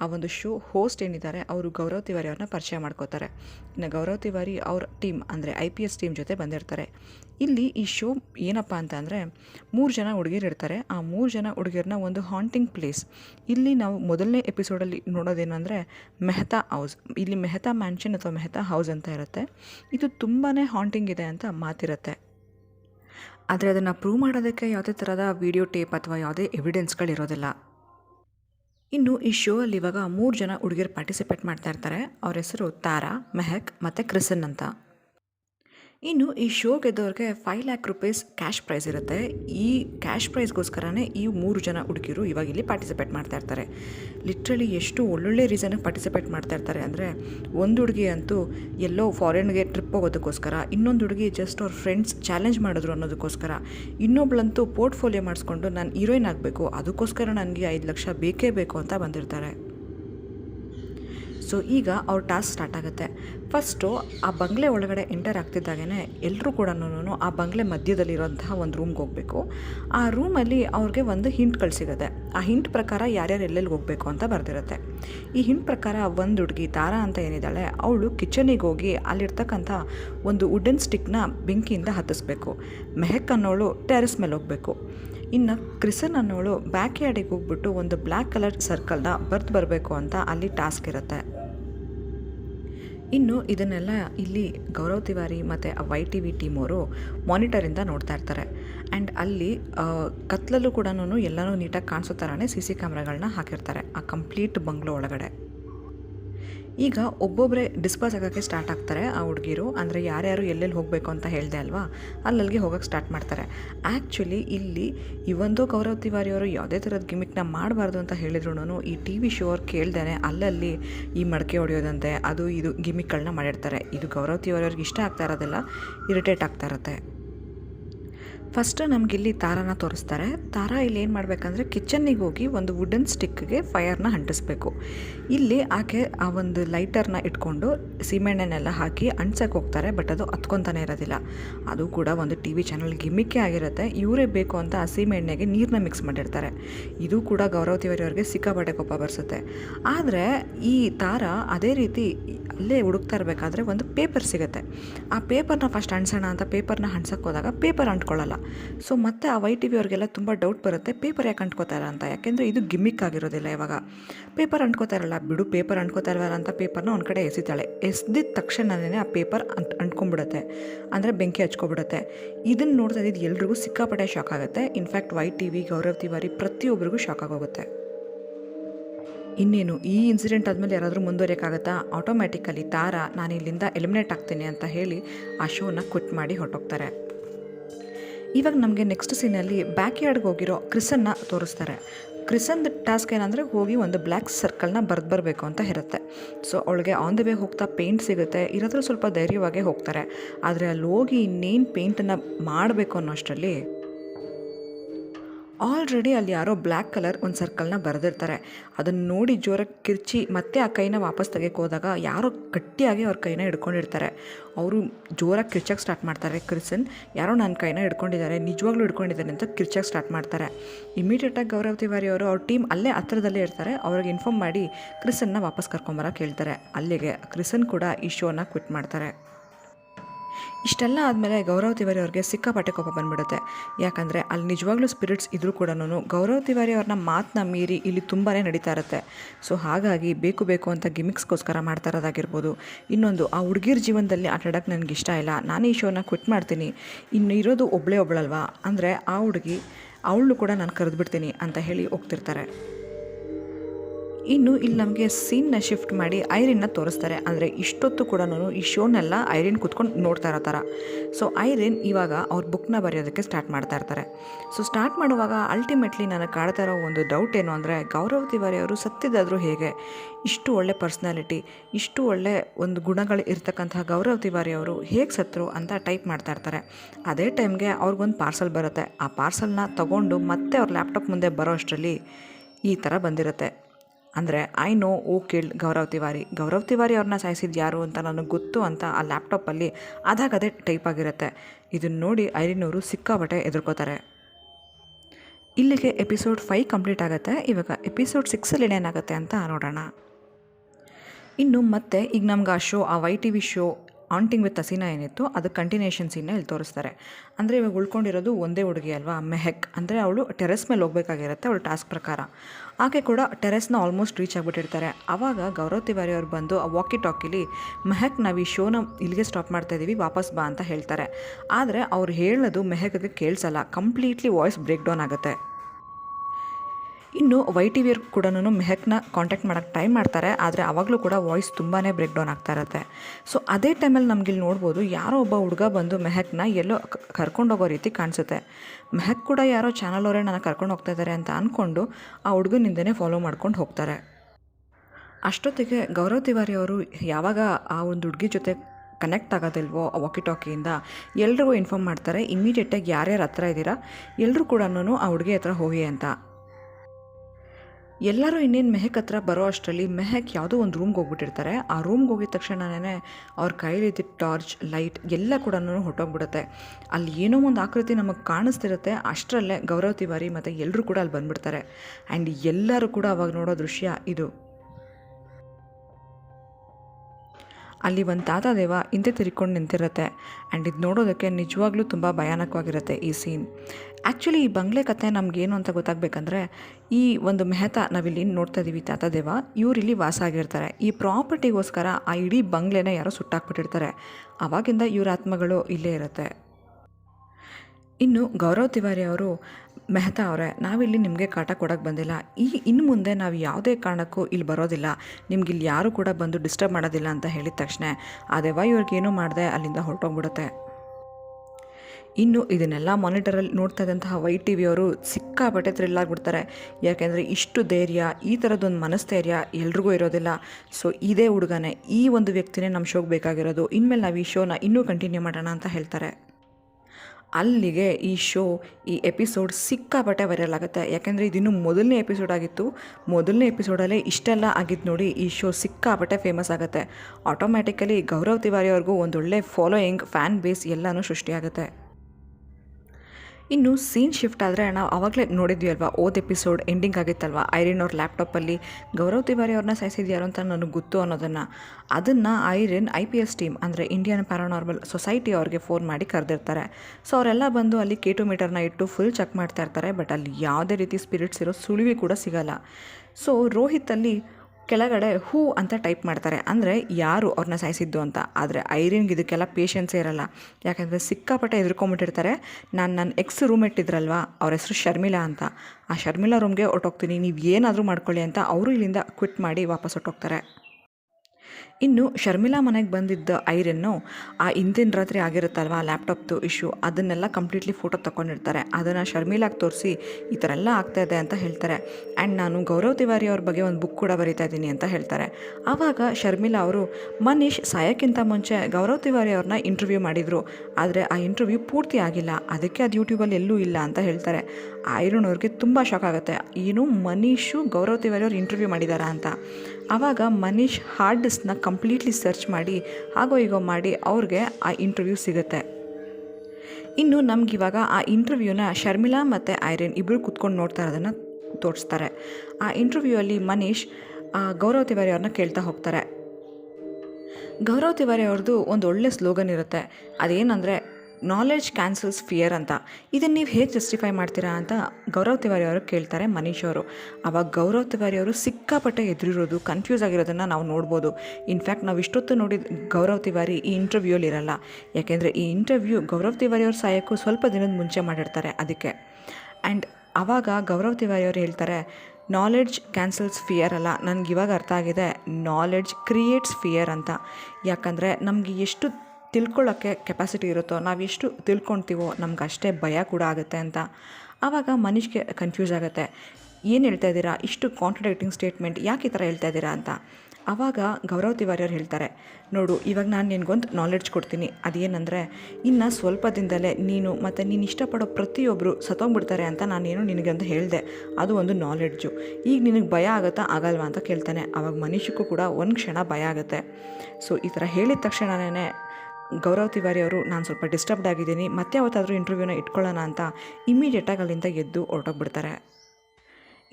ಆ ಒಂದು ಶೋ ಹೋಸ್ಟ್ ಏನಿದ್ದಾರೆ, ಅವರು ಗೌರವ್ ತಿವಾರಿ ಅವ್ರನ್ನ ಪರಿಚಯ ಮಾಡ್ಕೋತಾರೆ. ಇನ್ನು ಗೌರವ್ ತಿವಾರಿ ಅವ್ರ ಟೀಮ್ ಅಂದರೆ ಐ ಪಿ ಎಸ್ ಟೀಮ್ ಜೊತೆ ಬಂದಿರ್ತಾರೆ. ಇಲ್ಲಿ ಈ ಶೋ ಏನಪ್ಪ ಅಂತ ಅಂದರೆ, ಮೂರು ಜನ ಹುಡುಗಿರು ಇರ್ತಾರೆ. ಆ ಮೂರು ಜನ ಹುಡುಗಿರನ್ನ ಒಂದು ಹಾಂಟಿಂಗ್ ಪ್ಲೇಸ್ ಇಲ್ಲಿ ನಾವು ಮೊದಲನೇ ಎಪಿಸೋಡಲ್ಲಿ ನೋಡೋದೇನಂದರೆ ಮೆಹ್ತಾ ಹೌಸ್ ಇಲ್ಲಿ ಮೆಹ್ತಾ ಮ್ಯಾನ್ಷನ್ ಅಥವಾ ಮೆಹ್ತಾ ಹೌಸ್ ಅಂತ ಇರುತ್ತೆ. ಇದು ತುಂಬಾ ಹಾಂಟಿಂಗ್ ಇದೆ ಅಂತ ಮಾತಿರುತ್ತೆ. ಆದರೆ ಅದನ್ನು ಪ್ರೂವ್ ಮಾಡೋದಕ್ಕೆ ಯಾವುದೇ ಥರದ ವಿಡಿಯೋ ಟೇಪ್ ಅಥವಾ ಯಾವುದೇ ಎವಿಡೆನ್ಸ್ಗಳಿರೋದಿಲ್ಲ ಇನ್ನು ಈ ಶೋ ಅಲ್ಲಿ ಇವಾಗ ಮೂರು ಜನ ಹುಡುಗಿಯರು ಪಾರ್ಟಿಸಿಪೇಟ್ ಮಾಡ್ತಾ ಇರ್ತಾರೆ. ಅವ್ರ ಹೆಸರು ತಾರಾ, ಮೆಹಕ್ ಮತ್ತು ಕ್ರಿಸನ್ ಅಂತ. ಇನ್ನು ಈ show ಗೆದ್ದವ್ರಿಗೆ five lakh rupees cash prize ಇರುತ್ತೆ. ಈ ಕ್ಯಾಶ್ ಪ್ರೈಸ್ಗೋಸ್ಕರನೇ ಈ ಮೂರು ಜನ ಹುಡುಗಿರು ಇವಾಗ ಇಲ್ಲಿ ಪಾರ್ಟಿಸಿಪೇಟ್ ಮಾಡ್ತಾ ಇರ್ತಾರೆ. ಲಿಟ್ರಲಿ ಎಷ್ಟು ಒಳ್ಳೊಳ್ಳೆ ರೀಸನ್ಗೆ ಪಾರ್ಟಿಸಿಪೇಟ್ ಮಾಡ್ತಾ ಇರ್ತಾರೆ ಅಂದರೆ ಒಂದು ಹುಡುಗಿ ಅಂತೂ ಎಲ್ಲೋ ಫಾರಿನ್ಗೆ ಟ್ರಿಪ್ ಹೋಗೋದಕ್ಕೋಸ್ಕರ, ಇನ್ನೊಂದು ಹುಡುಗಿ ಜಸ್ಟ್ ಅವ್ರ ಫ್ರೆಂಡ್ಸ್ ಚಾಲೆಂಜ್ ಮಾಡಿದ್ರು ಅನ್ನೋದಕ್ಕೋಸ್ಕರ, ಇನ್ನೊಬ್ಳಂತೂ ಪೋರ್ಟ್ಫೋಲಿಯೋ ಮಾಡಿಸ್ಕೊಂಡು ನಾನು ಹೀರೋಯಿನ್ ಆಗಬೇಕು, ಅದಕ್ಕೋಸ್ಕರ ನನಗೆ ಐದು ಲಕ್ಷ ಬೇಕೇ ಬೇಕು ಅಂತ ಬಂದಿರ್ತಾರೆ. ಸೊ ಈಗ ಅವ್ರ ಟಾಸ್ಕ್ ಸ್ಟಾರ್ಟ್ ಆಗುತ್ತೆ. ಫಸ್ಟು ಆ ಬಂಗ್ಲೆ ಒಳಗಡೆ ಎಂಟರ್ ಆಗ್ತಿದ್ದಾಗೇ ಎಲ್ಲರೂ ಕೂಡ ಆ ಬಂಗ್ಲೆ ಮಧ್ಯದಲ್ಲಿರೋಂತಹ ಒಂದು ರೂಮ್ಗೆ ಹೋಗಬೇಕು. ಆ ರೂಮಲ್ಲಿ ಅವ್ರಿಗೆ ಒಂದು ಹಿಂಟ್ ಸಿಗುತ್ತೆ. ಆ ಹಿಂಟ್ ಪ್ರಕಾರ ಯಾರ್ಯಾರು ಎಲ್ಲೆಲ್ಲಿ ಹೋಗಬೇಕು ಅಂತ ಬರ್ದಿರುತ್ತೆ. ಈ ಹಿಂಟ್ ಪ್ರಕಾರ ಒಂದು ಹುಡುಗಿ ತಾರಾ ಅಂತ ಏನಿದ್ದಾಳೆ, ಅವಳು ಕಿಚನಿಗೆ ಹೋಗಿ ಅಲ್ಲಿರ್ತಕ್ಕಂಥ ಒಂದು ವುಡನ್ ಸ್ಟಿಕ್ನ ಬೆಂಕಿಯಿಂದ ಹತ್ತಿಸ್ಬೇಕು. ಮೆಹಕ್ ಅನ್ನೋಳು ಟೆರೆಸ್ ಮೇಲೆ ಹೋಗಬೇಕು. ಇನ್ನು ಕ್ರಿಸನ್ ಅನ್ನೋಳು ಬ್ಯಾಕ್ ಯಾರ್ಡಿಗೆ ಹೋಗ್ಬಿಟ್ಟು ಒಂದು ಬ್ಲ್ಯಾಕ್ ಕಲರ್ ಸರ್ಕಲ್ನ ಬರೆದು ಬರಬೇಕು ಅಂತ ಅಲ್ಲಿ ಟಾಸ್ಕ್ ಇರುತ್ತೆ. ಇನ್ನು ಇದನ್ನೆಲ್ಲ ಇಲ್ಲಿ ಗೌರವ್ ತಿವಾರಿ ಮತ್ತು ವೈ ಟಿ ವಿ ಟೀಮ್ ಅವರು ಮಾನಿಟರಿಂದ ನೋಡ್ತಾ ಇರ್ತಾರೆ. ಆ್ಯಂಡ್ ಅಲ್ಲಿ ಕತ್ಲಲ್ಲೂ ಕೂಡ ಎಲ್ಲನೂ ನೀಟಾಗಿ ಕಾಣಿಸೋ ಥರನೇ ಸಿ ಸಿ ಕ್ಯಾಮ್ರಾಗಳನ್ನ ಹಾಕಿರ್ತಾರೆ. ಆ ಕಂಪ್ಲೀಟ್ ಬಂಗ್ಲೋ ಒಳಗಡೆ. ಈಗ ಒಬ್ಬೊಬ್ಬರೇ ಡಿಸ್ಪರ್ಸ್ ಆಗೋಕ್ಕೆ ಸ್ಟಾರ್ಟ್ ಆಗ್ತಾರೆ ಆ ಹುಡುಗಿರು. ಅಂದರೆ ಯಾರ್ಯಾರು ಎಲ್ಲೆಲ್ಲಿ ಹೋಗಬೇಕು ಅಂತ ಹೇಳಿದೆ ಅಲ್ವಾ? ಅಲ್ಲಲ್ಲಿಗೆ ಹೋಗೋಕ್ಕೆ ಸ್ಟಾರ್ಟ್ ಮಾಡ್ತಾರೆ. ಆ್ಯಕ್ಚುಲಿ ಇಲ್ಲಿ ಇವೊಂದು ಗೌರವ್ ತಿವಾರಿಯವರು ಯಾವುದೇ ಥರದ ಗಿಮಿಕ್ನ ಮಾಡಬಾರ್ದು ಅಂತ ಹೇಳಿದ್ರು ಈ ಟಿ ವಿ ಶೋ ಅವ್ರು ಕೇಳ್ದೇನೆ ಅಲ್ಲಲ್ಲಿ ಈ ಮಡಕೆ ಹೊಡೆಯೋದಂತೆ, ಅದು ಇದು ಗಿಮಿಕ್ಗಳನ್ನ ಮಾಡಿರ್ತಾರೆ. ಇದು ಗೌರವ್ ತಿವಾರಿಯವ್ರಿಗೆ ಇಷ್ಟ ಆಗ್ತಾ ಇರೋದಿಲ್ಲ ಇರಿಟೇಟ್ ಆಗ್ತಾ ಇರುತ್ತೆ. ಫಸ್ಟ್ ನಮಗಿಲ್ಲಿ ತಾರಾನ ತೋರಿಸ್ತಾರೆ. ತಾರಾ ಇಲ್ಲಿ ಏನು ಮಾಡಬೇಕಂದ್ರೆ ಕಿಚನ್ನಿಗೆ ಹೋಗಿ ಒಂದು ವುಡನ್ ಸ್ಟಿಕ್ಗೆ ಫೈರ್ನ ಅಂಟಿಸ್ಬೇಕು. ಇಲ್ಲಿ ಆಕೆ ಆ ಒಂದು ಲೈಟರ್ನ ಇಟ್ಕೊಂಡು ಸೀಮೆಣ್ಣೆನೆಲ್ಲ ಹಾಕಿ ಅಂಟ್ಸಕ್ಕೆ ಹೋಗ್ತಾರೆ ಬಟ್ ಅದು ಹತ್ಕೊತಾನೆ ಇರೋದಿಲ್ಲ. ಅದು ಕೂಡ ಒಂದು ಟಿ ವಿ ಚಾನಲ್ ಗಿಮಿಕ್ಕೇ ಆಗಿರುತ್ತೆ. ಇವರೇ ಬೇಕು ಅಂತ ಆ ಸೀಮೆಣ್ಣೆಗೆ ನೀರನ್ನ ಮಿಕ್ಸ್ ಮಾಡಿರ್ತಾರೆ. ಇದು ಕೂಡ ಗೌರವ ಸಿಕ್ಕಾಪಟ್ಟೆ ಕೊಪ್ಪ ಬರ್ಸುತ್ತೆ. ಆದರೆ ಈ ತಾರ ಅದೇ ರೀತಿ ಅಲ್ಲೇ ಹುಡುಕ್ತಾ ಇರಬೇಕಾದ್ರೆ ಒಂದು ಪೇಪರ್ ಸಿಗುತ್ತೆ. ಆ ಪೇಪರ್ನ ಫಸ್ಟ್ ಅಂಟಿಸೋಣ ಅಂತ ಪೇಪರ್ನ ಹಣ್ಸಕ್ಕೆ ಹೋದಾಗ ಪೇಪರ್ ಅಂಟ್ಕೊಳ್ಳಲ್ಲ. ಸೊ ಮತ್ತೆ ಆ ವೈ ಟಿ ವಿ ಅವ್ರಿಗೆಲ್ಲ ತುಂಬ ಡೌಟ್ ಬರುತ್ತೆ, ಪೇಪರ್ ಯಾಕೆ ಅಂಟ್ಕೋತಾರ ಅಂತ. ಯಾಕೆಂದರೆ ಇದು ಗಿಮ್ಮಿಕ್ ಆಗಿರೋದಿಲ್ಲ ಇವಾಗ. ಪೇಪರ್ ಅಂಟ್ಕೋತಾ ಇರಲ್ಲ, ಬಿಡು ಪೇಪರ್ ಅಂಟ್ಕೋತಾ ಇರಲ್ಲ ಅಂತ ಪೇಪರ್ನ ಒಂದು ಕಡೆ ಎಸಿತಾಳೆ. ಎಸ್ದಿದ ತಕ್ಷಣನೇ ಆ ಪೇಪರ್ ಅಂಟ್, ಅಂಟ್ಕೊಂಡ್ಬಿಡುತ್ತೆ. ಅಂದರೆ ಬೆಂಕಿ ಹಚ್ಕೊಬಿಡುತ್ತೆ. ಇದನ್ನು ನೋಡ್ತಾ ಇದ್ದಿದ್ದು ಎಲ್ರಿಗೂ ಸಿಕ್ಕಾಪಟ್ಟೆ ಶಾಕ್ ಆಗುತ್ತೆ. In fact Y T V Gaurav Tiwari ಪ್ರತಿಯೊಬ್ಬರಿಗೂ ಶಾಕ್ ಆಗೋಗುತ್ತೆ. ಇನ್ನೇನು ಈ ಇನ್ಸಿಡೆಂಟ್ ಆದಮೇಲೆ ಯಾರಾದರೂ ಮುಂದುವರಿಯೋಕ್ಕಾಗತ್ತಾ? ಆಟೋಮ್ಯಾಟಿಕಲಿ ತಾರ ನಾನು ಇಲ್ಲಿಂದ ಎಲಿಮಿನೇಟ್ ಆಗ್ತೀನಿ ಅಂತ ಹೇಳಿ ಆ ಶೋನ ಕ್ವಿಟ್ ಮಾಡಿ ಹೊರಟೋಗ್ತಾರೆ. ಇವಾಗ ನಮಗೆ ನೆಕ್ಸ್ಟ್ ಸೀನಲ್ಲಿ ಬ್ಯಾಕ್ ಯಾರ್ಡ್ಗೆ ಹೋಗಿರೋ ಕ್ರಿಸನ್ನ ತೋರಿಸ್ತಾರೆ. ಕ್ರಿಸನ್ದ ಟಾಸ್ಕ್ ಏನಂದರೆ ಹೋಗಿ ಒಂದು ಬ್ಲ್ಯಾಕ್ ಸರ್ಕಲ್ನ ಬರೆದು ಬರಬೇಕು ಅಂತ ಇರುತ್ತೆ. ಸೊ ಅವಳಿಗೆ ಆನ್ ದ ವೇ ಹೋಗ್ತಾ ಪೇಂಟ್ ಸಿಗುತ್ತೆ. ಇರೋದ್ರೂ ಸ್ವಲ್ಪ ಧೈರ್ಯವಾಗೇ ಹೋಗ್ತಾರೆ. ಆದರೆ ಅಲ್ಲಿ ಹೋಗಿ ಇನ್ನೇನು ಪೇಂಟನ್ನು ಮಾಡಬೇಕು ಅನ್ನೋ ಅಷ್ಟರಲ್ಲಿ ಆಲ್ರೆಡಿ ಅಲ್ಲಿ ಯಾರೋ ಬ್ಲ್ಯಾಕ್ ಕಲರ್ ಒಂದು ಸರ್ಕಲ್ನ ಬರೆದಿರ್ತಾರೆ. ಅದನ್ನು ನೋಡಿ ಜೋರಾಗಿ ಕಿರ್ಚಿ ಮತ್ತೆ ಆ ಕೈನ ವಾಪಸ್ ತೆಗೆಯಕ್ಕೆ ಹೋದಾಗ ಯಾರೋ ಗಟ್ಟಿಯಾಗಿ ಅವ್ರ ಕೈನ ಹಿಡ್ಕೊಂಡಿರ್ತಾರೆ. ಅವರು ಜೋರಾಗಿ ಕಿರ್ಚಕ್ಕೆ ಸ್ಟಾರ್ಟ್ ಮಾಡ್ತಾರೆ. ಕ್ರಿಸನ್, ಯಾರೋ ನನ್ನ ಕೈನ ಹಿಡ್ಕೊಂಡಿದ್ದಾರೆ. ನಿಜವಾಗ್ಲೂ ಹಿಡ್ಕೊಂಡಿದ್ದಾರೆ ಅಂತ ಕಿರ್ಚಕ್ಕೆ ಸ್ಟಾರ್ಟ್ ಮಾಡ್ತಾರೆ. ಇಮಿಡಿಯೇಟಾಗಿ ಗೌರವ್ ತಿವಾರಿ ಅವರು ಅವ್ರ ಟೀಮ್ ಅಲ್ಲೇ ಹತ್ರದಲ್ಲೇ ಇರ್ತಾರೆ. ಅವ್ರಿಗೆ ಇನ್ಫಾರ್ಮ್ ಮಾಡಿ ಕ್ರಿಸನ್ನ ವಾಪಸ್ ಕರ್ಕೊಂಬರಕ್ಕೆ ಕೇಳ್ತಾರೆ ಅಲ್ಲಿಗೆ ಕ್ರಿಸನ್ ಕೂಡ ಈ ಶೋನ ಕ್ವಿಟ್ ಮಾಡ್ತಾರೆ. ಇಷ್ಟೆಲ್ಲ ಆದಮೇಲೆ ಗೌರವ್ ತಿವಾರಿ ಅವ್ರಿಗೆ ಸಿಕ್ಕಾಪಟ್ಟೆ ಕೋಪ ಬಂದ್ಬಿಡುತ್ತೆ. ಯಾಕಂದರೆ ಅಲ್ಲಿ ನಿಜವಾಗ್ಲೂ ಸ್ಪಿರಿಟ್ಸ್ ಇದ್ರೂ ಕೂಡ ಗೌರವ್ ತಿವಾರಿ ಅವ್ರನ್ನ ಮಾತನ್ನ ಮೀರಿ ಇಲ್ಲಿ ತುಂಬಾ ನಡೀತಾ ಇರುತ್ತೆ. ಸೊ ಹಾಗಾಗಿ ಬೇಕು ಬೇಕು ಅಂತ ಗಿಮಿಕ್ಸ್ಗೋಸ್ಕರ ಮಾಡ್ತಾ ಇರೋದಾಗಿರ್ಬೋದು. ಇನ್ನೊಂದು, ಆ ಹುಡುಗಿರ ಜೀವನದಲ್ಲಿ ಆಟ ನನಗೆ ಇಷ್ಟ ಇಲ್ಲ. ನಾನು ಈ ಶೋನ ಕ್ವಿಟ್ ಮಾಡ್ತೀನಿ. ಇನ್ನು ಇರೋದು ಒಬ್ಬಳೇ ಒಬ್ಬಳಲ್ವಾ ಅಂದರೆ ಆ ಹುಡುಗಿ ಅವಳು ಕೂಡ ನಾನು ಕರೆದುಬಿಡ್ತೀನಿ ಅಂತ ಹೇಳಿ ಹೋಗ್ತಿರ್ತಾರೆ. ಇನ್ನು ಇಲ್ಲಿ ನಮಗೆ ಸೀನ್ನ ಶಿಫ್ಟ್ ಮಾಡಿ ಐರಿನ್ನ ತೋರಿಸ್ತಾರೆ. ಅಂದರೆ ಇಷ್ಟೊತ್ತು ಕೂಡ ಈ ಶೋನೆಲ್ಲ ಐರಿನ್ ಕುತ್ಕೊಂಡು ನೋಡ್ತಾ ಇರೋ ಥರ. ಸೊ ಐರಿನ್ ಇವಾಗ ಅವ್ರ ಬುಕ್ನ ಬರೆಯೋದಕ್ಕೆ ಸ್ಟಾರ್ಟ್ ಮಾಡ್ತಾ ಇರ್ತಾರೆ. ಸೊ ಸ್ಟಾರ್ಟ್ ಮಾಡುವಾಗ ಅಲ್ಟಿಮೇಟ್ಲಿ ನನಗೆ ಕಾಡ್ತಾ ಇರೋ ಒಂದು ಡೌಟ್ ಏನು ಅಂದರೆ ಗೌರವ್ ತಿವಾರಿ ಅವರು ಸತ್ತಿದ್ದಾದರೂ ಹೇಗೆ? ಇಷ್ಟು ಒಳ್ಳೆ ಪರ್ಸ್ನಾಲಿಟಿ ಇಷ್ಟು ಒಳ್ಳೆ ಒಂದು ಗುಣಗಳು ಇರ್ತಕ್ಕಂತಹ ಗೌರವ್ ತಿವಾರಿ ಅವರು ಹೇಗೆ ಸತ್ತರು ಅಂತ ಟೈಪ್ ಮಾಡ್ತಾ ಇರ್ತಾರೆ. ಅದೇ ಟೈಮ್ಗೆ ಅವ್ರಿಗೊಂದು ಪಾರ್ಸಲ್ ಬರುತ್ತೆ. ಆ ಪಾರ್ಸಲ್ನ ತಗೊಂಡು ಮತ್ತೆ ಅವ್ರ ಲ್ಯಾಪ್ಟಾಪ್ ಮುಂದೆ ಬರೋ ಅಷ್ಟರಲ್ಲಿ ಈ ಥರ ಬಂದಿರುತ್ತೆ. ಅಂದರೆ I know who killed Gaurav Tiwari Gaurav Tiwari ಅವ್ರನ್ನ ಸಾಯಿಸಿದ್ದು ಯಾರು ಅಂತ ನನಗೆ ಗೊತ್ತು ಅಂತ ಆ ಲ್ಯಾಪ್ಟಾಪಲ್ಲಿ ಅದಾಗದೇ ಟೈಪ್ ಆಗಿರುತ್ತೆ. ಇದನ್ನು ನೋಡಿ ಐರಿನವರು ಸಿಕ್ಕಾಬಟ್ಟೆ ಎದುರ್ಕೋತಾರೆ. ಇಲ್ಲಿಗೆ ಎಪಿಸೋಡ್ ಫೈವ್ ಕಂಪ್ಲೀಟ್ ಆಗುತ್ತೆ. ಇವಾಗ ಎಪಿಸೋಡ್ ಸಿಕ್ಸಲ್ಲಿ ಏನೇನಾಗುತ್ತೆ ಅಂತ ನೋಡೋಣ. ಇನ್ನು ಮತ್ತೆ ಈಗ ನಮ್ಗೆ ಆ ಶೋ ಆ Y T V show haunting with Haseena ಏನಿತ್ತು ಅದು ಕಂಟಿನ್ಯೂಷನ್ ಸೀನ್ನ ಇಲ್ಲಿ ತೋರಿಸ್ತಾರೆ. ಅಂದರೆ ಇವಾಗ ಉಳ್ಕೊಂಡಿರೋದು ಒಂದೇ ಹುಡುಗಿ ಅಲ್ವಾ ಮೆಹಕ್ ಅಂದರೆ ಅವಳು ಟೆರೆಸ್ ಮೇಲೆ ಹೋಗ್ಬೇಕಾಗಿರುತ್ತೆ, ಅವಳು ಟಾಸ್ಕ್ ಪ್ರಕಾರ. ಆಕೆ ಕೂಡ ಟೆರೆಸ್ನ ಆಲ್ಮೋಸ್ಟ್ ರೀಚ್ ಆಗಿಬಿಟ್ಟಿರ್ತಾರೆ. ಆವಾಗ ಗೌರವ್ ತಿವಾರಿ ಅವ್ರು ಬಂದು ಆ ವಾಕಿ ಟಾಕಿಲಿ ಮೆಹಕ್ ನಾವು ಈ ಶೋನ ಇಲ್ಲಿಗೆ ಸ್ಟಾಪ್ ಮಾಡ್ತಾ ಇದ್ದೀವಿ ವಾಪಸ್ ಬಾ ಅಂತ ಹೇಳ್ತಾರೆ. ಆದರೆ ಅವ್ರು ಹೇಳೋದು ಮೆಹಕ್ಗೆ ಕೇಳಿಸಲ್ಲ ಕಂಪ್ಲೀಟ್ಲಿ ವಾಯ್ಸ್ ಬ್ರೇಕ್ ಡೌನ್ ಆಗುತ್ತೆ. ಇನ್ನು ವೈ ಟಿ ವಿಯರ್ ಕೂಡ ಮೆಹಕ್ನ ಕಾಂಟ್ಯಾಕ್ಟ್ ಮಾಡೋಕ್ಕೆ ಟ್ರೈ ಮಾಡ್ತಾರೆ, ಆದರೆ ಆವಾಗಲೂ ಕೂಡ ವಾಯ್ಸ್ ತುಂಬಾ ಬ್ರೇಕ್ ಡೌನ್ ಆಗ್ತಾ ಇರುತ್ತೆ. ಸೊ ಅದೇ ಟೈಮಲ್ಲಿ ನಮ್ಗೆ ಇಲ್ಲಿ ನೋಡ್ಬೋದು, ಯಾರೋ ಒಬ್ಬ ಹುಡುಗ ಬಂದು ಮೆಹಕ್ನ ಎಲ್ಲೋ ಕರ್ಕೊಂಡೋಗೋ ರೀತಿ ಕಾಣಿಸುತ್ತೆ. ಮೆಹಕ್ ಕೂಡ ಯಾರೋ ಚಾನಲ್ ಅವರೇ ನನ್ನ ಕರ್ಕೊಂಡು ಹೋಗ್ತಾ ಇದ್ದಾರೆ ಅಂತ ಅಂದ್ಕೊಂಡು ಆ ಹುಡುಗನಿಂದನೇ ಫಾಲೋ ಮಾಡ್ಕೊಂಡು ಹೋಗ್ತಾರೆ. ಅಷ್ಟೊತ್ತಿಗೆ ಗೌರವ್ ತಿವಾರಿ ಅವರು ಯಾವಾಗ ಆ ಒಂದು ಹುಡುಗಿ ಜೊತೆ ಕನೆಕ್ಟ್ ಆಗೋದಿಲ್ವೋ ವಾಕಿ ಟಾಕಿಯಿಂದ ಎಲ್ರಿಗೂ ಇನ್ಫಾರ್ಮ್ ಮಾಡ್ತಾರೆ ಇಮ್ಮಿಡಿಯೇಟಾಗಿ ಯಾರ್ಯಾರು ಹತ್ರ ಇದ್ದೀರಾ ಎಲ್ಲರೂ ಕೂಡ ಆ ಹುಡುಗಿ ಹತ್ರ ಹೋಗಿ ಅಂತ. ಎಲ್ಲರೂ ಇನ್ನೇನು ಮೆಹಕ್ ಹತ್ರ ಬರೋ ಅಷ್ಟರಲ್ಲಿ ಮೆಹಕ್ ಯಾವುದೋ ಒಂದು ರೂಮ್ಗೆ ಹೋಗ್ಬಿಟ್ಟಿರ್ತಾರೆ. ಆ ರೂಮ್ಗೆ ಹೋಗಿದ ತಕ್ಷಣನೇ ಅವ್ರ ಕೈಲಿದ್ದ ಟಾರ್ಚ್ ಲೈಟ್ ಎಲ್ಲ ಕೂಡ ಹೊಟ್ಟೋಗ್ಬಿಡುತ್ತೆ ಅಲ್ಲಿ ಏನೋ ಒಂದು ಆಕೃತಿ ನಮಗೆ ಕಾಣಿಸ್ತಿರುತ್ತೆ. ಅಷ್ಟರಲ್ಲೇ ಗೌರವ ತಿವಾರಿ ಮತ್ತು ಎಲ್ಲರೂ ಕೂಡ ಅಲ್ಲಿ ಬಂದ್ಬಿಡ್ತಾರೆ. ಆ್ಯಂಡ್ ಎಲ್ಲರೂ ಕೂಡ ಅವಾಗ ನೋಡೋ ದೃಶ್ಯ ಇದು. ಅಲ್ಲಿ ಒಂದು ತಾತ ದೇವ ಹಿಂದೆ ತಿರ್ಕೊಂಡು ನಿಂತಿರುತ್ತೆ. ಆ್ಯಂಡ್ ಇದು ನೋಡೋದಕ್ಕೆ ನಿಜವಾಗ್ಲೂ ತುಂಬ ಭಯಾನಕವಾಗಿರುತ್ತೆ ಈ ಸೀನ್. ಆ್ಯಕ್ಚುಲಿ ಈ ಬಂಗ್ಲೆ ಕತೆ ನಮಗೇನು ಅಂತ ಗೊತ್ತಾಗಬೇಕಂದ್ರೆ, ಈ ಒಂದು ಮೆಹತಾ ನಾವಿಲ್ಲಿ ನೋಡ್ತಾ ಇದ್ದೀವಿ ತಾತ ದೇವ ಇವ್ರು ಇಲ್ಲಿ ವಾಸ ಆಗಿರ್ತಾರೆ. ಈ ಪ್ರಾಪರ್ಟಿಗೋಸ್ಕರ ಆ ಇಡೀ ಬಂಗ್ಲೆನ ಯಾರೋ ಸುಟ್ಟಾಕ್ಬಿಟ್ಟಿರ್ತಾರೆ. ಆವಾಗಿಂದ ಇವ್ರ ಆತ್ಮಗಳು ಇಲ್ಲೇ ಇರುತ್ತೆ. ಇನ್ನು ಗೌರವ್ ತಿವಾರಿ ಅವರು ಮೆಹತಾ ಅವರೇ, ನಾವಿಲ್ಲಿ ನಿಮಗೆ ಕಾಟ ಕೊಡೋಕ್ಕೆ ಬಂದಿಲ್ಲ. ಈ ಇನ್ನು ಮುಂದೆ ನಾವು ಯಾವುದೇ ಕಾರಣಕ್ಕೂ ಇಲ್ಲಿ ಬರೋದಿಲ್ಲ. ನಿಮ್ಗೆ ಇಲ್ಲಿ ಯಾರೂ ಕೂಡ ಬಂದು ಡಿಸ್ಟರ್ಬ್ ಮಾಡೋದಿಲ್ಲ ಅಂತ ಹೇಳಿದ ತಕ್ಷಣ ಆ ದೆವ್ವ ಇವ್ರಿಗೇನು ಮಾಡಿದೆ, ಅಲ್ಲಿಂದ ಹೊರಟೋಗ್ಬಿಡುತ್ತೆ. ಇನ್ನು ಇದನ್ನೆಲ್ಲ ಮಾನಿಟರಲ್ಲಿ ನೋಡ್ತಾ ಇದ್ದಂತಹ ವೈ ಟಿ ವಿಯವರು ಸಿಕ್ಕಾಪಟ್ಟೆ ಥ್ರಿಲ್ ಆಗಿಬಿಡ್ತಾರೆ. ಯಾಕೆಂದರೆ ಇಷ್ಟು ಧೈರ್ಯ, ಈ ಥರದ್ದೊಂದು ಮನಸ್ಥೈರ್ಯ ಎಲ್ರಿಗೂ ಇರೋದಿಲ್ಲ. ಸೊ ಇದೇ ಹುಡುಗನೇ, ಈ ಒಂದು ವ್ಯಕ್ತಿನೇ ನಮ್ಮ ಶೋಗೆ ಬೇಕಾಗಿರೋದು. ಇನ್ಮೇಲೆ ನಾವು ಈ ಶೋನ ಇನ್ನೂ ಕಂಟಿನ್ಯೂ ಮಾಡೋಣ ಅಂತ ಹೇಳ್ತಾರೆ. ಅಲ್ಲಿಗೆ ಈ ಶೋ, ಈ ಎಪಿಸೋಡ್ ಸಿಕ್ಕಾಪಟ್ಟೆ ವೈರಲ್ ಆಗುತ್ತೆ. ಯಾಕೆಂದರೆ ಇದಿನ್ನು ಮೊದಲನೇ ಎಪಿಸೋಡ್ ಆಗಿತ್ತು. ಮೊದಲನೇ ಎಪಿಸೋಡಲ್ಲೇ ಇಷ್ಟೆಲ್ಲ ಆಗಿದ್ದು ನೋಡಿ ಈ ಶೋ ಸಿಕ್ಕಾಪಟ್ಟೆ ಫೇಮಸ್ ಆಗುತ್ತೆ. ಆಟೋಮ್ಯಾಟಿಕಲಿ ಗೌರವ್ ತಿವಾರಿ ಅವ್ರಿಗೂ ಒಂದೊಳ್ಳೆ ಫಾಲೋಯಿಂಗ್ ಫ್ಯಾನ್ ಬೇಸ್ ಎಲ್ಲನೂ ಸೃಷ್ಟಿಯಾಗುತ್ತೆ. ಇನ್ನು ಸೀನ್ ಶಿಫ್ಟ್ ಆದರೆ ನಾವು ಆವಾಗಲೇ ನೋಡಿದ್ವಿ ಅಲ್ವಾ ಓದ್ ಎಪಿಸೋಡ್ ಎಂಡಿಂಗ್ ಆಗಿತ್ತಲ್ವ? ಐರಿನ್ ಅವ್ರ ಲ್ಯಾಪ್ಟಾಪಲ್ಲಿ ಗೌರವ್ ತಿವಾರಿ ಅವ್ರನ್ನ ಸಾಯಿಸಿದ್ಯಾರು ಅಂತ ನನಗೆ ಗೊತ್ತು ಅನ್ನೋದನ್ನು. ಅದನ್ನು Irene I P S team ಅಂದರೆ ಇಂಡಿಯನ್ ಪ್ಯಾರಾನಾರ್ಮಲ್ ಸೊಸೈಟಿ ಅವ್ರಿಗೆ ಫೋನ್ ಮಾಡಿ ಕರೆದಿರ್ತಾರೆ. ಸೊ ಅವರೆಲ್ಲ ಬಂದು ಅಲ್ಲಿ ಕೇಟು ಮೀಟರ್ನ ಇಟ್ಟು ಫುಲ್ ಚೆಕ್ ಮಾಡ್ತಾ ಇರ್ತಾರೆ ಬಟ್ ಅಲ್ಲಿ ಯಾವುದೇ ರೀತಿ ಸ್ಪಿರಿಟ್ಸ್ ಇರೋ ಸುಳಿವಿ ಕೂಡ ಸಿಗಲ್ಲ. ಸೊ ರೋಹಿತಲ್ಲಿ ಕೆಳಗಡೆ ಹೂ ಅಂತ ಟೈಪ್ ಮಾಡ್ತಾರೆ. ಅಂದರೆ ಯಾರು ಅವ್ರನ್ನ ಸಾಯಿಸಿದ್ದು ಅಂತ. ಆದರೆ ಐರಿನ್ಗೆ ಇದಕ್ಕೆಲ್ಲ ಪೇಷನ್ಸೇ ಇರಲ್ಲ. ಯಾಕಂದರೆ ಸಿಕ್ಕಾಪಟ್ಟೆ ಎದುರ್ಕೊಂಬಿಟ್ಟಿರ್ತಾರೆ. ನಾನು ನನ್ನ ಎಕ್ಸ್ ರೂಮ್ ಇಟ್ಟಿದ್ರಲ್ವಾ ಅವ್ರ ಹೆಸರು ಶರ್ಮಿಲಾ ಅಂತ. ಆ ಶರ್ಮಿಲಾ ರೂಮ್ಗೆ ಹೊಟ್ಟೋಗ್ತೀನಿ ನೀವು ಏನಾದರೂ ಮಾಡ್ಕೊಳ್ಳಿ ಅಂತ ಅವರು ಇಲ್ಲಿಂದ ಕ್ವಿಟ್ ಮಾಡಿ ವಾಪಸ್ ಹೊಟ್ಟೋಗ್ತಾರೆ ಇನ್ನು ಶರ್ಮಿಲಾ ಮನೆಗೆ ಬಂದಿದ್ದ ಐರನ್ನು ಆ ಹಿಂದಿನ ರಾತ್ರಿ ಆಗಿರುತ್ತಲ್ವ ಲ್ಯಾಪ್ಟಾಪ್ದು ಇಶ್ಯೂ, ಅದನ್ನೆಲ್ಲ ಕಂಪ್ಲೀಟ್ಲಿ ಫೋಟೋ ತೊಗೊಂಡಿರ್ತಾರೆ ಅದನ್ನು ಶರ್ಮಿಲಾಗೆ ತೋರಿಸಿ ಈ ಥರ ಎಲ್ಲ ಆಗ್ತಾಯಿದೆ ಅಂತ ಹೇಳ್ತಾರೆ. ಆ್ಯಂಡ್ ನಾನು ಗೌರವ್ ತಿವಾರಿ ಅವ್ರ ಬಗ್ಗೆ ಒಂದು ಬುಕ್ ಕೂಡ ಬರೀತಾ ಇದ್ದೀನಿ ಅಂತ ಹೇಳ್ತಾರೆ. ಆವಾಗ ಶರ್ಮಿಲಾ ಅವರು, ಮನೀಶ್, ಸಾಯಕ್ಕಿಂತ ಮುಂಚೆ ಗೌರವ್ ತಿವಾರಿ ಅವ್ರನ್ನ ಇಂಟರ್ವ್ಯೂ ಮಾಡಿದರು. ಆದರೆ ಆ ಇಂಟರ್ವ್ಯೂ ಪೂರ್ತಿ ಆಗಿಲ್ಲ. ಅದಕ್ಕೆ ಅದು ಯೂಟ್ಯೂಬಲ್ಲಿ ಎಲ್ಲೂ ಇಲ್ಲ ಅಂತ ಹೇಳ್ತಾರೆ. ಐರನ್ ಅವ್ರಿಗೆ ತುಂಬ ಶಾಕ್ ಆಗುತ್ತೆ. ಏನು ಮನೀಶು ಗೌರವ್ ತಿವಾರಿ ಅವ್ರು ಇಂಟರ್ವ್ಯೂ ಮಾಡಿದಾರಾ ಅಂತ. ಆವಾಗ ಮನೀಶ್ ಹಾರ್ಡ್ ಡಿಸ್ಕ್ನ ಕಂಪ್ಲೀಟ್ಲಿ ಸರ್ಚ್ ಮಾಡಿ ಹಾಗೋ ಹೀಗೋ ಮಾಡಿ ಅವ್ರಿಗೆ ಆ ಇಂಟರ್ವ್ಯೂ ಸಿಗುತ್ತೆ. ಇನ್ನು ನಮಗಿವಾಗ ಆ ಇಂಟರ್ವ್ಯೂನ ಶರ್ಮಿಳಾ ಮತ್ತು ಐರನ್ ಇಬ್ಬರು ಕುತ್ಕೊಂಡು ನೋಡ್ತಾ ಇರೋದನ್ನು ತೋರಿಸ್ತಾರೆ. ಆ ಇಂಟರ್ವ್ಯೂವಲ್ಲಿ ಮನೀಶ್ ಗೌರವ್ ತಿವಾರಿ ಅವ್ರನ್ನ ಕೇಳ್ತಾ ಹೋಗ್ತಾರೆ. ಗೌರವ್ ತಿವಾರಿ ಅವ್ರದ್ದು ಒಂದು ಒಳ್ಳೆ ಸ್ಲೋಗನ್ ಇರುತ್ತೆ. ಅದೇನಂದರೆ ನಾಲೆಡ್ಜ್ ಕ್ಯಾನ್ಸಲ್ಸ್ ಫಿಯರ್ ಅಂತ. ಇದನ್ನು ನೀವು ಹೇಗೆ ಜಸ್ಟಿಫೈ ಮಾಡ್ತೀರಾ ಅಂತ ಗೌರವ್ ತಿವಾರಿ ಅವರು ಕೇಳ್ತಾರೆ ಮನೀಶ್ ಅವರು. ಆವಾಗ ಗೌರವ್ ತಿವಾರಿ ಅವರು ಸಿಕ್ಕಾಪಟ್ಟೆ ಎದುರಿರೋದು ಕನ್ಫ್ಯೂಸ್ ಆಗಿರೋದನ್ನು ನಾವು ನೋಡ್ಬೋದು. ಇನ್ಫ್ಯಾಕ್ಟ್ ನಾವು ಇಷ್ಟೊತ್ತು ನೋಡಿದ ಗೌರವ್ ತಿವಾರಿ ಈ ಇಂಟರ್ವ್ಯೂಲಿ ಇರಲ್ಲ. ಯಾಕೆಂದರೆ ಈ ಇಂಟರ್ವ್ಯೂ ಗೌರವ್ ತಿವಾರಿ ಅವ್ರ ಸಾಯಕ್ಕೂ ಸ್ವಲ್ಪ ದಿನದ ಮುಂಚೆ ಮಾಡಿರ್ತಾರೆ ಅದಕ್ಕೆ. ಆ್ಯಂಡ್ ಆವಾಗ ಗೌರವ್ ತಿವಾರಿ ಅವರು ಹೇಳ್ತಾರೆ ನಾಲೆಡ್ಜ್ ಕ್ಯಾನ್ಸಲ್ಸ್ ಫಿಯರ್ ಅಲ್ಲ. ನನಗೆ ಇವಾಗ ಅರ್ಥ ಆಗಿದೆ. ನಾಲೆಡ್ಜ್ ಕ್ರಿಯೇಟ್ಸ್ ಫಿಯರ್ ಅಂತ. ಯಾಕಂದರೆ ನಮಗೆ ಎಷ್ಟು ತಿಳ್ಕೊಳ್ಳೋಕ್ಕೆ ಕೆಪಾಸಿಟಿ ಇರುತ್ತೋ, ನಾವು ಎಷ್ಟು ತಿಳ್ಕೊಳ್ತೀವೋ ನಮ್ಗೆ ಅಷ್ಟೇ ಭಯ ಕೂಡ ಆಗುತ್ತೆ ಅಂತ. ಆವಾಗ ಮನುಷ್ಯಗೆ ಕನ್ಫ್ಯೂಸ್ ಆಗುತ್ತೆ. ಏನು ಹೇಳ್ತಾ ಇದ್ದೀರಾ? ಇಷ್ಟು ಕಾಂಟ್ರಡಿಕ್ಟಿಂಗ್ ಸ್ಟೇಟ್ಮೆಂಟ್ ಯಾಕೆ ಈ ಥರ ಹೇಳ್ತಾ ಇದ್ದೀರಾ ಅಂತ. ಆವಾಗ ಗೌರವ್ ತಿವಾರಿಯವ್ರು ಹೇಳ್ತಾರೆ, ನೋಡು, ಇವಾಗ ನಾನು ನಿನಗೊಂದು ನಾಲೆಡ್ಜ್ ಕೊಡ್ತೀನಿ. ಅದೇನಂದರೆ, ಇನ್ನು ಸ್ವಲ್ಪ ದಿನದಲ್ಲೇ ನೀನು ಮತ್ತು ನೀನು ಇಷ್ಟಪಡೋ ಪ್ರತಿಯೊಬ್ಬರು ಸತ್ತೋಗ್ಬಿಡ್ತಾರೆ ಅಂತ ನಾನೇನು ನಿನಗೆ ಅಂತ ಹೇಳಿದೆ. ಅದು ಒಂದು ನಾಲೆಡ್ಜು ಈಗ ನಿನಗೆ ಭಯ ಆಗುತ್ತಾ? ಆಗಲ್ವಾ? ಅಂತ ಕೇಳ್ತಾನೆ. ಆವಾಗ ಮನುಷ್ಯಕ್ಕೂ ಕೂಡ ಒಂದು ಕ್ಷಣ ಭಯ ಆಗುತ್ತೆ. ಸೊ ಈ ಥರ ಹೇಳಿದ ತಕ್ಷಣವೇ ಗೌರವ್ ತಿವಾರಿ ಅವರು ನಾನು ಸ್ವಲ್ಪ ಡಿಸ್ಟರ್ಬ್ಡ್ ಆಗಿದ್ದೀನಿ. ಮತ್ತೆ ಯಾವತ್ತಾದರೂ ಇಂಟರ್ವ್ಯೂನ ಇಟ್ಕೊಳ್ಳೋಣ ಅಂತ ಇಮ್ಮಿಡಿಯೇಟಾಗಿ ಅಲ್ಲಿಂದ ಎದ್ದು ಹೊರಟೋಗ್ಬಿಡ್ತಾರೆ.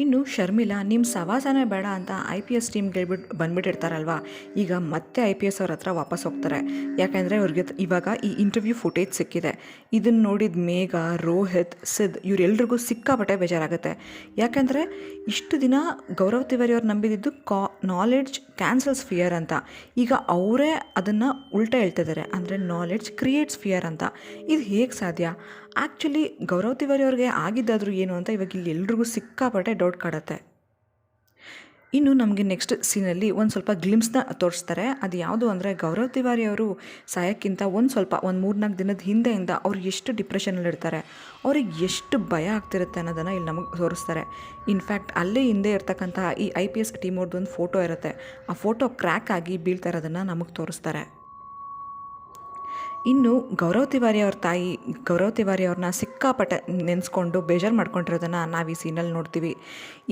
ಇನ್ನು ಶರ್ಮಿಲಾ ನಿಮ್ಮ ಸವಾಸನೇ ಬೇಡ ಅಂತ ಐ ಪಿ ಎಸ್ ಟೀಮ್ಗೆ ಹೇಳ್ಬಿಟ್ಟು ಬಂದ್ಬಿಟ್ಟಿರ್ತಾರಲ್ವಾ? ಈಗ ಮತ್ತೆ ಐ ಪಿ ಎಸ್ ಅವ್ರ ಹತ್ರ ವಾಪಸ್ ಹೋಗ್ತಾರೆ. ಯಾಕೆಂದರೆ ಅವ್ರಿಗೆ ಇವಾಗ ಈ ಇಂಟರ್ವ್ಯೂ ಫುಟೇಜ್ ಸಿಕ್ಕಿದೆ. ಇದನ್ನು ನೋಡಿದ ಮೇಘ, ರೋಹಿತ್, ಸಿದ್ ಇವರೆಲ್ರಿಗೂ ಸಿಕ್ಕಾಪಟ್ಟೆ ಬೇಜಾರಾಗುತ್ತೆ. ಯಾಕೆಂದರೆ ಇಷ್ಟು ದಿನ ಗೌರವ್ ತಿವಾರಿ ಅವ್ರು ನಂಬಿದ್ದು ಕಾ ನಾಲೆಡ್ಜ್ ಕ್ಯಾನ್ಸಲ್ಸ್ ಫಿಯರ್ ಅಂತ. ಈಗ ಅವರೇ ಅದನ್ನು ಉಲ್ಟಾ ಹೇಳ್ತಿದ್ದಾರೆ ಅಂದರೆ ನಾಲೆಡ್ಜ್ ಕ್ರಿಯೇಟ್ಸ್ ಫಿಯರ್ ಅಂತ. ಇದು ಹೇಗೆ ಸಾಧ್ಯ? ಆ್ಯಕ್ಚುಲಿ ಗೌರವ್ ತಿವಾರಿ ಅವ್ರಿಗೆ ಆಗಿದ್ದಾದರೂ ಏನು ಅಂತ ಇವಾಗ ಇಲ್ಲಿ ಎಲ್ರಿಗೂ ಸಿಕ್ಕಾಪಟ್ಟೆ ಡೌಟ್ ಕಾಡುತ್ತೆ. ಇನ್ನು ನಮಗೆ ನೆಕ್ಸ್ಟ್ ಸೀನಲ್ಲಿ ಒಂದು ಸ್ವಲ್ಪ ಗ್ಲಿಮ್ಸ್ನ ತೋರಿಸ್ತಾರೆ. ಅದು ಯಾವುದು ಅಂದರೆ ಗೌರವ್ ತಿವಾರಿ ಅವರು ಸಾಯಕ್ಕಿಂತ ಒಂದು ಸ್ವಲ್ಪ, ಒಂದು ಮೂರ್ನಾಲ್ಕು ದಿನದ ಹಿಂದೆಯಿಂದ ಅವ್ರು ಎಷ್ಟು ಡಿಪ್ರೆಷನಲ್ಲಿ ಇರ್ತಾರೆ, ಅವ್ರಿಗೆ ಎಷ್ಟು ಭಯ ಆಗ್ತಿರುತ್ತೆ ಅನ್ನೋದನ್ನು ಇಲ್ಲಿ ನಮಗೆ ತೋರಿಸ್ತಾರೆ. ಇನ್ಫ್ಯಾಕ್ಟ್ ಅಲ್ಲೇ ಹಿಂದೆ ಇರ್ತಕ್ಕಂಥ ಈ ಐ ಪಿ ಎಸ್ ಟೀಮ್ ಅವ್ರದ್ದು ಒಂದು ಫೋಟೋ ಇರುತ್ತೆ. ಆ ಫೋಟೋ ಕ್ರ್ಯಾಕ್ ಆಗಿ ಬೀಳ್ತಾ ಇರೋದನ್ನು ನಮಗೆ ತೋರಿಸ್ತಾರೆ. ಇನ್ನು ಗೌರವ್ ತಿವಾರಿ ಅವ್ರ ತಾಯಿ, ಗೌರವ್ ತಿವಾರಿ ಅವ್ರನ್ನ ಸಿಕ್ಕಾಪಟ್ಟೆ ನೆನೆಸ್ಕೊಂಡು ಬೇಜಾರು ಮಾಡ್ಕೊಂಡಿರೋದನ್ನು ನಾವು ಈ ಸೀನಲ್ಲಿ ನೋಡ್ತೀವಿ.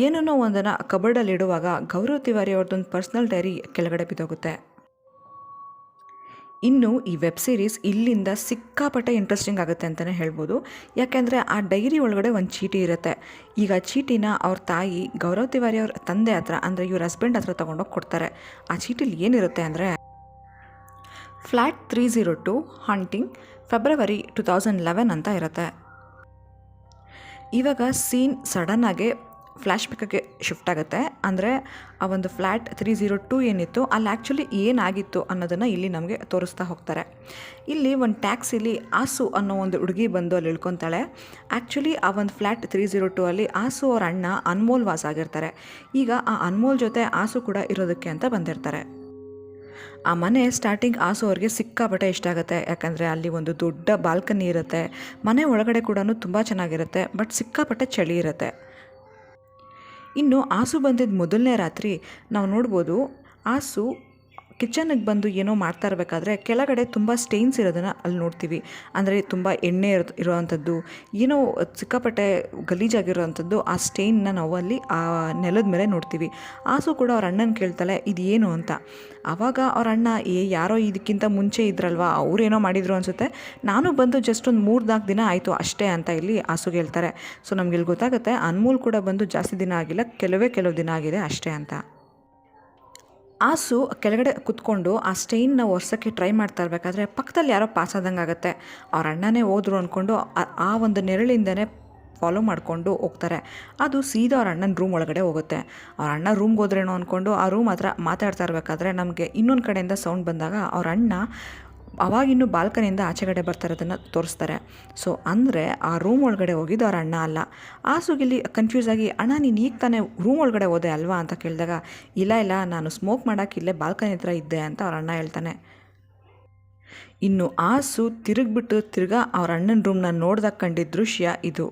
ಏನನ್ನೋ ಒಂದನ್ನು ಕಬರ್ಡಲ್ಲಿ ಇಡುವಾಗ ಗೌರವ್ ತಿವಾರಿ ಅವ್ರದ್ದೊಂದು ಪರ್ಸ್ನಲ್ ಡೈರಿ ಕೆಳಗಡೆ ಬಿದ್ದೋಗುತ್ತೆ. ಇನ್ನು ಈ ವೆಬ್ ಸೀರೀಸ್ ಇಲ್ಲಿಂದ ಸಿಕ್ಕಾಪಟ್ಟೆ ಇಂಟ್ರೆಸ್ಟಿಂಗ್ ಆಗುತ್ತೆ ಅಂತಲೇ ಹೇಳ್ಬೋದು. ಯಾಕೆಂದರೆ ಆ ಡೈರಿ ಒಳಗಡೆ ಒಂದು ಚೀಟಿ ಇರುತ್ತೆ. ಈಗ ಚೀಟಿನ ಅವ್ರ ತಾಯಿ ಗೌರವ್ ತಿವಾರಿ ಅವ್ರ ತಂದೆ ಹತ್ರ ಅಂದರೆ ಇವ್ರ ಹಸ್ಬೆಂಡ್ ಹತ್ರ ತೊಗೊಂಡೋಗಿ ಕೊಡ್ತಾರೆ. ಆ ಚೀಟಿಲಿ ಏನಿರುತ್ತೆ ಅಂದರೆ flat three zero two hunting February two thousand eleven ಅಂತ ಇರುತ್ತೆ. ಇವಾಗ ಸೀನ್ ಸಡನ್ನಾಗಿ ಫ್ಲ್ಯಾಶ್ ಬ್ಯಾಕಿಗೆ ಶಿಫ್ಟ್ ಆಗುತ್ತೆ. ಅಂದರೆ ಆ ಒಂದು ಫ್ಲ್ಯಾಟ್ ತ್ರೀ ಝೀರೋ ಟು ಏನಿತ್ತು, ಅಲ್ಲಿ ಆ್ಯಕ್ಚುಲಿ ಏನಾಗಿತ್ತು ಅನ್ನೋದನ್ನು ಇಲ್ಲಿ ನಮಗೆ ತೋರಿಸ್ತಾ ಹೋಗ್ತಾರೆ. ಇಲ್ಲಿ ಒಂದು ಟ್ಯಾಕ್ಸಿಲಿ ಆಸು ಅನ್ನೋ ಒಂದು ಹುಡುಗಿ ಬಂದು ಅಲ್ಲಿ ಇಳ್ಕೊತಾಳೆ. ಆ್ಯಕ್ಚುಲಿ ಆ ಒಂದು ಫ್ಲ್ಯಾಟ್ ತ್ರೀ ಝೀರೋ ಟು ಅಲ್ಲಿ ಆಸು ಅವ್ರ ಅಣ್ಣ ಅನ್ಮೋಲ್ ವಾಸ ಆಗಿರ್ತಾರೆ. ಈಗ ಆ ಅನ್ಮೋಲ್ ಜೊತೆ ಆಸು ಕೂಡ ಇರೋದಕ್ಕೆ ಅಂತ ಬಂದಿರ್ತಾರೆ. ಆ ಮನೆ ಸ್ಟಾರ್ಟಿಂಗ್ ಆಸು ಅವ್ರಿಗೆ ಸಿಕ್ಕಾಪಟ್ಟೆ ಇಷ್ಟ ಆಗುತ್ತೆ. ಯಾಕಂದರೆ ಅಲ್ಲಿ ಒಂದು ದೊಡ್ಡ ಬಾಲ್ಕನಿ ಇರುತ್ತೆ. ಮನೆ ಒಳಗಡೆ ಕೂಡ ತುಂಬ ಚೆನ್ನಾಗಿರುತ್ತೆ ಬಟ್ ಸಿಕ್ಕಾಪಟ್ಟೆ ಚಳಿ ಇರುತ್ತೆ. ಇನ್ನು ಆಸು ಬಂದಿದ್ದ ಮೊದಲನೇ ರಾತ್ರಿ ನಾವು ನೋಡ್ಬೋದು, ಆಸು ಕಿಚನ್ಗೆ ಬಂದು ಏನೋ ಮಾಡ್ತಾ ಇರಬೇಕಾದ್ರೆ ಕೆಳಗಡೆ ತುಂಬ ಸ್ಟೇನ್ಸ್ ಇರೋದನ್ನು ಅಲ್ಲಿ ನೋಡ್ತೀವಿ. ಅಂದರೆ ತುಂಬ ಎಣ್ಣೆ ಇರೋ ಇರೋವಂಥದ್ದು, ಏನೋ ಸಿಕ್ಕಾಪಟ್ಟೆ ಗಲೀಜಾಗಿರೋವಂಥದ್ದು ಆ ಸ್ಟೇನ್ನ ನಾವು ಅಲ್ಲಿ ಆ ನೆಲದ ಮೇಲೆ ನೋಡ್ತೀವಿ. ಆಸು ಕೂಡ ಅವ್ರ ಅಣ್ಣನ ಕೇಳ್ತಾಳೆ ಇದು ಏನು ಅಂತ? ಆವಾಗ ಅವ್ರ ಅಣ್ಣ, ಏ, ಯಾರೋ ಇದಕ್ಕಿಂತ ಮುಂಚೆ ಇದ್ರಲ್ವಾ? ಅವ್ರೇನೋ ಮಾಡಿದ್ರು ಅನಿಸುತ್ತೆ. ನಾನು ಬಂದು ಜಸ್ಟ್ ಒಂದು ಮೂರು ನಾಲ್ಕು ದಿನ ಆಯಿತು ಅಷ್ಟೇ ಅಂತ ಇಲ್ಲಿ ಆಸು ಹೇಳ್ತಾರೆ ಸೊ, ನಮಗೆ ಇಲ್ಲಿ ಗೊತ್ತಾಗುತ್ತೆ, ಅನ್ಮೂಲ್ ಕೂಡ ಬಂದು ಜಾಸ್ತಿ ದಿನ ಆಗಿಲ್ಲ, ಕೆಲವೇ ಕೆಲವು ದಿನ ಆಗಿದೆ ಅಷ್ಟೇ ಅಂತ. ಆಸು ಕೆಳಗಡೆ ಕುತ್ಕೊಂಡು ಆ ಸ್ಟೈನ್ನ ಒರ್ಸೋಕ್ಕೆ ಟ್ರೈ ಮಾಡ್ತಾ ಇರಬೇಕಾದ್ರೆ ಪಕ್ಕದಲ್ಲಿ ಯಾರೋ ಪಾಸ್ ಆದಂಗೆ ಆಗುತ್ತೆ. ಅವ್ರ ಅಣ್ಣನೇ ಹೋದ್ರು ಅಂದ್ಕೊಂಡು ಆ- ಒಂದು ನೆರಳಿಂದನೇ ಫಾಲೋ ಮಾಡಿಕೊಂಡು ಹೋಗ್ತಾರೆ. ಅದು ಸೀದಾ ಅವ್ರ ಅಣ್ಣನ ರೂಮ್ ಒಳಗಡೆ ಹೋಗುತ್ತೆ. ಅವ್ರ ಅಣ್ಣ ರೂಮ್ಗೆ ಹೋದ್ರೇನೋ ಅಂದ್ಕೊಂಡು ಆ ರೂಮ್ ಹತ್ರ ಮಾತಾಡ್ತಾ ಇರಬೇಕಾದ್ರೆ ನಮಗೆ ಇನ್ನೊಂದು ಕಡೆಯಿಂದ ಸೌಂಡ್ ಬಂದಾಗ ಅವ್ರ ಅಣ್ಣ ಅವಾಗಿನ್ನೂ ಬಾಲ್ಕನಿಯಿಂದ ಆಚೆಗಡೆ ಬರ್ತಾ ಇರೋದನ್ನು ತೋರಿಸ್ತಾರೆ. ಸೊ ಅಂದರೆ ಆ ರೂಮ್ ಒಳಗಡೆ ಹೋಗಿದ್ದು ಅವ್ರ ಅಣ್ಣ ಅಲ್ಲ. ಆಸುಗಿಲ್ಲಿ ಕನ್ಫ್ಯೂಸ್ ಆಗಿ, ಅಣ್ಣ, ನೀನು ಈಗ ತಾನೇ ರೂಮ್ ಒಳಗಡೆ ಹೋದೆ ಅಲ್ವಾ? ಅಂತ ಕೇಳಿದಾಗ, ಇಲ್ಲ ಇಲ್ಲ, ನಾನು ಸ್ಮೋಕ್ ಮಾಡೋಕ್ಕೆ ಇಲ್ಲೇ ಬಾಲ್ಕನಿ ಹತ್ರ ಇದ್ದೆ, ಅಂತ ಅವ್ರ ಅಣ್ಣ ಹೇಳ್ತಾನೆ. ಇನ್ನು ಆಸು ತಿರುಗಿಬಿಟ್ಟು ತಿರ್ಗಾ ಅವ್ರ ಅಣ್ಣನ ರೂಮ್ನ ನೋಡ್ದಾಗ ಕಂಡಿದ್ದ ದೃಶ್ಯ ಇದು.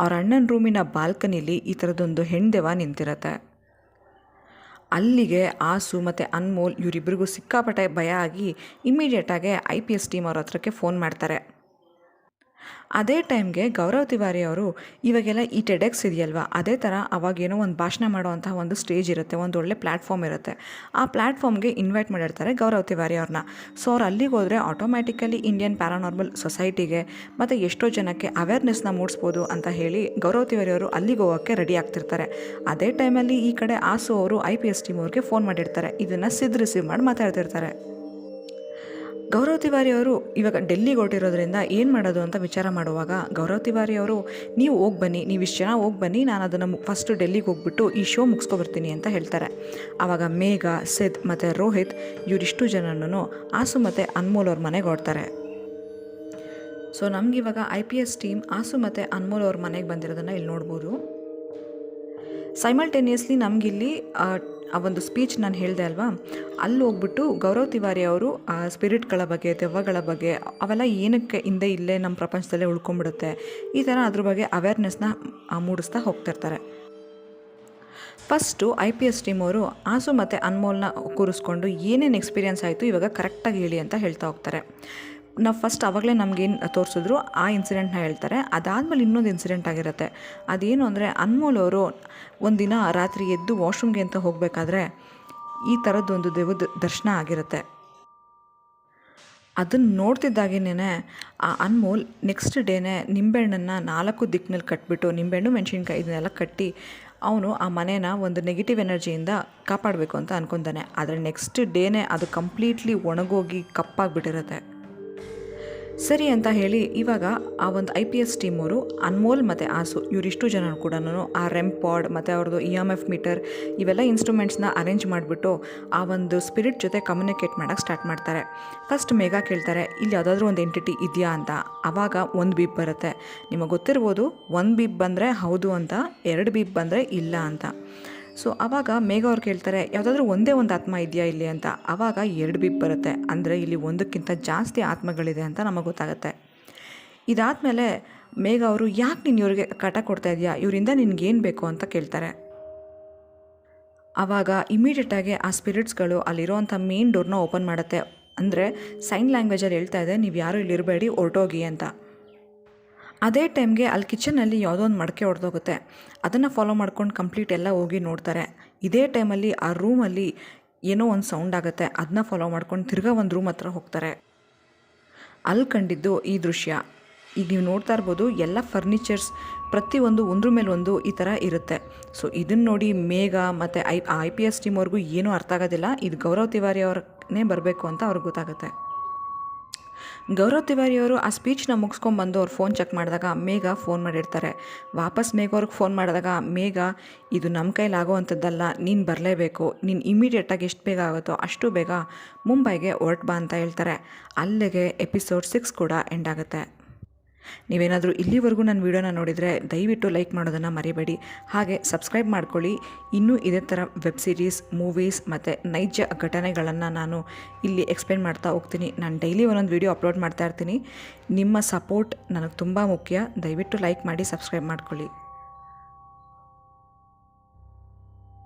ಅವ್ರ ಅಣ್ಣನ ರೂಮಿನ ಬಾಲ್ಕನಿಲಿ ಈ ಥರದೊಂದು ಹೆಣ್ದೆವ ನಿಂತಿರತ್ತೆ. ಅಲ್ಲಿಗೆ ಆಸು ಮತ್ತು ಅನ್ಮೋಲ್ ಇವರಿಬ್ಬರಿಗೂ ಸಿಕ್ಕಾಪಟ್ಟೆ ಭಯ ಆಗಿ ಇಮ್ಮಿಡಿಯೇಟಾಗೆ ಐ ಪಿ ಎಸ್ ಟೀಮ್ ಅವ್ರ ಹತ್ರಕ್ಕೆ ಫೋನ್ ಮಾಡ್ತಾರೆ. ಅದೇ ಟೈಮ್ಗೆ ಗೌರವ್ ತಿವಾರಿ ಅವರು, ಇವಾಗೆಲ್ಲ ಈ ಟೆಡೆಕ್ಸ್ ಇದೆಯಲ್ವಾ? ಅದೇ ಥರ ಅವಾಗೇನೋ ಒಂದು ಭಾಷಣ ಮಾಡೋವಂಥ ಒಂದು ಸ್ಟೇಜ್ ಇರುತ್ತೆ, ಒಂದು ಒಳ್ಳೆ ಪ್ಲ್ಯಾಟ್ಫಾರ್ಮ್ ಇರುತ್ತೆ. ಆ ಪ್ಲ್ಯಾಟ್ಫಾರ್ಮ್ಗೆ ಇನ್ವೈಟ್ ಮಾಡಿರ್ತಾರೆ ಗೌರವ್ ತಿವಾರಿ ಅವ್ರನ್ನ ಸೊ ಅವ್ರು ಅಲ್ಲಿಗೆ ಹೋದರೆ ಆಟೋಮ್ಯಾಟಿಕಲಿ ಇಂಡಿಯನ್ ಪ್ಯಾರಾನಾರ್ಮಲ್ ಸೊಸೈಟಿಗೆ ಮತ್ತು ಎಷ್ಟೋ ಜನಕ್ಕೆ ಅವೇರ್ನೆಸ್ನ ಮೂಡಿಸ್ಬೋದು ಅಂತ ಹೇಳಿ ಗೌರವ್ ತಿವಾರಿ ಅವರು ಅಲ್ಲಿಗೆ ಹೋಗೋಕ್ಕೆ ರೆಡಿ ಆಗ್ತಿರ್ತಾರೆ. ಅದೇ ಟೈಮಲ್ಲಿ ಈ ಕಡೆ ಆಸು ಅವರು ಐ ಪಿ ಎಸ್ ಟಿ ಅವ್ರಿಗೆ ಫೋನ್ ಮಾಡಿರ್ತಾರೆ. ಇದನ್ನು ಸಿದ್ ರಿಸೀವ್ ಮಾಡಿ ಮಾತಾಡ್ತಿರ್ತಾರೆ. ಗೌರವ್ ತಿವಾರಿ ಅವರು ಇವಾಗ ಡೆಲ್ಲಿಗೆ ಹೊರಟಿರೋದ್ರಿಂದ ಏನು ಮಾಡೋದು ಅಂತ ವಿಚಾರ ಮಾಡುವಾಗ ಗೌರವ್ ತಿವಾರಿ ಅವರು, ನೀವು ಹೋಗಿ ಬನ್ನಿ, ನೀವು ಇಷ್ಟು ಜನ ಹೋಗಿ ಬನ್ನಿ, ನಾನು ಅದನ್ನು ಫಸ್ಟ್ ಡೆಲ್ಲಿಗೆ ಹೋಗ್ಬಿಟ್ಟು ಈ ಶೋ ಮುಗಿಸ್ಕೊಬರ್ತೀನಿ ಅಂತ ಹೇಳ್ತಾರೆ. ಆವಾಗ ಮೇಘ, ಸಿದ್ ಮತ್ತು ರೋಹಿತ್ ಇವರಿಷ್ಟು ಜನನೂ ಆಸು ಮತ್ತು ಅನ್ಮೋಲ್ ಅವ್ರ ಮನೆಗೆ ಹೊಡ್ತಾರೆ so ನಮಗಿವಾಗ I P S team Asu ಮತ್ತು ಅನ್ಮೋಲ್ ಅವ್ರ ಮನೆಗೆ ಬಂದಿರೋದನ್ನು ಇಲ್ಲಿ ನೋಡ್ಬೋದು. ಸೈಮಲ್ಟೇನಿಯಸ್ಲಿ ನಮಗಿಲ್ಲಿ ಆ ಒಂದು ಸ್ಪೀಚ್ ನಾನು ಹೇಳಿದೆ ಅಲ್ವಾ? ಅಲ್ಲಿ ಹೋಗ್ಬಿಟ್ಟು ಗೌರವ್ ತಿವಾರಿ ಅವರು ಆ ಸ್ಪಿರಿಟ್ಗಳ ಬಗ್ಗೆ, ದೆವ್ವಗಳ ಬಗ್ಗೆ, ಅವೆಲ್ಲ ಏನಕ್ಕೆ ಹಿಂದೆ ಇಲ್ಲೇ ನಮ್ಮ ಪ್ರಪಂಚದಲ್ಲೇ ಉಳ್ಕೊಂಡ್ಬಿಡುತ್ತೆ? ಈ ಥರ ಅದ್ರ ಬಗ್ಗೆ ಅವೇರ್ನೆಸ್ನ ಮೂಡಿಸ್ತಾ ಹೋಗ್ತಿರ್ತಾರೆ first I P S team ಅವರು ಆಸು ಮತ್ತು ಅನ್ಮೋಲ್ನ ಕೂರಿಸ್ಕೊಂಡು ಏನೇನು ಎಕ್ಸ್ಪೀರಿಯನ್ಸ್ ಆಯಿತು ಇವಾಗ ಕರೆಕ್ಟಾಗಿ ಹೇಳಿ ಅಂತ ಹೇಳ್ತಾ ಹೋಗ್ತಾರೆ. ನಾವು ಫಸ್ಟ್ ಆವಾಗಲೇ ನಮಗೇನು ತೋರಿಸಿದ್ರು, ಆ ಇನ್ಸಿಡೆಂಟ್ನ ಹೇಳ್ತಾರೆ. ಅದಾದಮೇಲೆ ಇನ್ನೊಂದು ಇನ್ಸಿಡೆಂಟ್ ಆಗಿರುತ್ತೆ. ಅದೇನು ಅಂದರೆ, ಅನ್ಮೋಲ್ ಅವರು ಒಂದಿನ ರಾತ್ರಿ ಎದ್ದು ವಾಶ್ರೂಮ್ಗೆ ಅಂತ ಹೋಗಬೇಕಾದ್ರೆ ಈ ಥರದ್ದೊಂದು ದೇವದ ದರ್ಶನ ಆಗಿರುತ್ತೆ. ಅದನ್ನು ನೋಡ್ತಿದ್ದಾಗೇನೆ ಆ ಅನ್ಮೋಲ್ ನೆಕ್ಸ್ಟ್ ಡೇನೇ ನಿಂಬೆಹಣ್ಣನ್ನು ನಾಲ್ಕು ದಿಕ್ಕಿನಲ್ಲಿ ಕಟ್ಬಿಟ್ಟು, ನಿಂಬೆಹಣ್ಣು, ಮೆಣಸಿನ್ಕಾಯಿ ಇದನ್ನೆಲ್ಲ ಕಟ್ಟಿ, ಅವನು ಆ ಮನೇನ ಒಂದು ನೆಗೆಟಿವ್ ಎನರ್ಜಿಯಿಂದ ಕಾಪಾಡಬೇಕು ಅಂತ ಅನ್ಕೊತಾನೆ ಆದರೆ ನೆಕ್ಸ್ಟ್ ಡೇನೇ ಅದು ಕಂಪ್ಲೀಟ್ಲಿ ಒಣಗೋಗಿ ಕಪ್ಪಾಗಿಬಿಟ್ಟಿರುತ್ತೆ. ಸರಿ ಅಂತ ಹೇಳಿ ಇವಾಗ ಆ ಒಂದು ಐ ಪಿ ಎಸ್ ಟೀಮವರು ಅನ್ಮೋಲ್ ಮತ್ತು ಆಸು ಇವರಿಷ್ಟು ಜನ ಕೂಡ ಆ ರೆಮ್ ಪಾಡ್ ಮತ್ತು ಅವ್ರದ್ದು ಇ ಎಂ ಎಫ್ ಮೀಟರ್ ಇವೆಲ್ಲ ಇನ್ಸ್ಟ್ರೂಮೆಂಟ್ಸ್ನ ಅರೇಂಜ್ ಮಾಡಿಬಿಟ್ಟು ಆ ಒಂದು ಸ್ಪಿರಿಟ್ ಜೊತೆ ಕಮ್ಯುನಿಕೇಟ್ ಮಾಡೋಕ್ಕೆ ಸ್ಟಾರ್ಟ್ ಮಾಡ್ತಾರೆ. ಫಸ್ಟ್ ಮೇಘ ಕೇಳ್ತಾರೆ, ಇಲ್ಲಿ ಯಾವುದಾದ್ರೂ ಒಂದು ಎಂಟಿಟಿ ಇದೆಯಾ ಅಂತ? ಆವಾಗ ಒಂದು ಬೀಪ್ ಬರುತ್ತೆ. ನಿಮಗೆ ಗೊತ್ತಿರ್ಬೋದು, ಒಂದು ಬೀಪ್ ಬಂದರೆ ಹೌದು ಅಂತ, ಎರಡು ಬೀಪ್ ಬಂದರೆ ಇಲ್ಲ ಅಂತ. ಸೊ ಆವಾಗ ಮೇಘ ಅವ್ರು ಕೇಳ್ತಾರೆ, ಯಾವುದಾದ್ರೂ ಒಂದೇ ಒಂದು ಆತ್ಮ ಇದೆಯಾ ಇಲ್ಲಿ? ಅಂತ. ಆವಾಗ ಎರಡು ಬಿಪ್ ಬರುತ್ತೆ. ಅಂದರೆ ಇಲ್ಲಿ ಒಂದಕ್ಕಿಂತ ಜಾಸ್ತಿ ಆತ್ಮಗಳಿದೆ ಅಂತ ನಮಗೆ ಗೊತ್ತಾಗುತ್ತೆ. ಇದಾದಮೇಲೆ ಮೇಘ ಅವರು, ಯಾಕೆ ನೀನು ಇವ್ರಿಗೆ ಕಟ ಕೊಡ್ತಾ ಇದೆಯಾ? ಇವರಿಂದ ನಿನಗೇನು ಬೇಕು? ಅಂತ ಕೇಳ್ತಾರೆ. ಆವಾಗ ಇಮಿಡಿಯೇಟಾಗಿ ಆ ಸ್ಪಿರಿಟ್ಸ್ಗಳು ಅಲ್ಲಿರೋವಂಥ ಮೇನ್ ಡೋರ್ನ ಓಪನ್ ಮಾಡುತ್ತೆ. ಅಂದರೆ ಸೈನ್ ಲ್ಯಾಂಗ್ವೇಜಲ್ಲಿ ಹೇಳ್ತಾ ಇದೆ, ನೀವು ಯಾರೂ ಇಲ್ಲಿರಬೇಡಿ, ಹೊರಟೋಗಿ ಅಂತ. ಅದೇ ಟೈಮ್ಗೆ ಅಲ್ಲಿ ಕಿಚನಲ್ಲಿ ಯಾವುದೋ ಒಂದು ಮಡಕೆ ಹೊಡೆದೋಗುತ್ತೆ ಅದನ್ನು ಫಾಲೋ ಮಾಡ್ಕೊಂಡು ಕಂಪ್ಲೀಟ್ ಎಲ್ಲ ಹೋಗಿ ನೋಡ್ತಾರೆ. ಇದೇ ಟೈಮಲ್ಲಿ ಆ ರೂಮಲ್ಲಿ ಏನೋ ಒಂದು ಸೌಂಡ್ ಆಗುತ್ತೆ. ಅದನ್ನ ಫಾಲೋ ಮಾಡ್ಕೊಂಡು ತಿರ್ಗಾ ಒಂದು ರೂಮ್ ಹತ್ರ ಹೋಗ್ತಾರೆ. ಅಲ್ಲಿ ಕಂಡಿದ್ದು ಈ ದೃಶ್ಯ. ಈಗ ನೀವು ನೋಡ್ತಾ ಇರ್ಬೋದು, ಎಲ್ಲ ಫರ್ನಿಚರ್ಸ್ ಪ್ರತಿಯೊಂದು ಒಂದ್ರ ಮೇಲೆ ಒಂದು ಈ ಥರ ಇರುತ್ತೆ. ಸೊ ಇದನ್ನು ನೋಡಿ ಮೇಘ ಮತ್ತು I I P S team ಅವ್ರಿಗೂ ಏನೂ ಅರ್ಥ ಆಗೋದಿಲ್ಲ. ಇದು ಗೌರವ್ ತಿವಾರಿ ಅವ್ರನ್ನೇ ಬರಬೇಕು ಅಂತ ಅವ್ರಿಗೆ ಗೊತ್ತಾಗುತ್ತೆ. ಗೌರವ್ ತಿವಾರಿ ಅವರು ಆ ಸ್ಪೀಚ್ನ ಮುಗಿಸ್ಕೊಂಡ್ಬಂದು ಅವ್ರು ಫೋನ್ ಚೆಕ್ ಮಾಡಿದಾಗ ಮೇಘ ಫೋನ್ ಮಾಡಿರ್ತಾರೆ. ವಾಪಸ್ ಮೇಘ ಅವ್ರಿಗೆ ಫೋನ್ ಮಾಡಿದಾಗ, ಮೇಘ, ಇದು ನಮ್ಮ ಕೈಲಿ ಆಗೋವಂಥದ್ದಲ್ಲ, ನೀನು ಬರಲೇಬೇಕು, ನೀನು ಇಮಿಡಿಯೇಟಾಗಿ ಎಷ್ಟು ಬೇಗ ಆಗುತ್ತೋ ಅಷ್ಟು ಬೇಗ ಮುಂಬೈಗೆ ಹೊರಟು ಬಾ ಅಂತ ಹೇಳ್ತಾರೆ. ಅಲ್ಲಿಗೆ ಎಪಿಸೋಡ್ ಸಿಕ್ಸ್ ಕೂಡ ಎಂಡ್ ಆಗುತ್ತೆ. ನೀವೇನಾದರೂ ಇಲ್ಲಿವರೆಗೂ ನನ್ನ ವೀಡಿಯೋನ ನೋಡಿದರೆ ದಯವಿಟ್ಟು ಲೈಕ್ ಮಾಡೋದನ್ನು ಮರಿಬೇಡಿ. ಹಾಗೆ ಸಬ್ಸ್ಕ್ರೈಬ್ ಮಾಡ್ಕೊಳ್ಳಿ. ಇನ್ನೂ ಇದೇ ಥರ ವೆಬ್ ಸೀರೀಸ್, ಮೂವೀಸ್ ಮತ್ತು ನೈಜ ಘಟನೆಗಳನ್ನು ನಾನು ಇಲ್ಲಿ ಎಕ್ಸ್ಪ್ಲೇನ್ ಮಾಡ್ತಾ ಹೋಗ್ತೀನಿ. ನಾನು ಡೈಲಿ ಒಂದೊಂದು ವೀಡಿಯೋ ಅಪ್ಲೋಡ್ ಮಾಡ್ತಾ ಇರ್ತೀನಿ. ನಿಮ್ಮ ಸಪೋರ್ಟ್ ನನಗೆ ತುಂಬ ಮುಖ್ಯ. ದಯವಿಟ್ಟು ಲೈಕ್ ಮಾಡಿ, ಸಬ್ಸ್ಕ್ರೈಬ್ ಮಾಡ್ಕೊಳ್ಳಿ.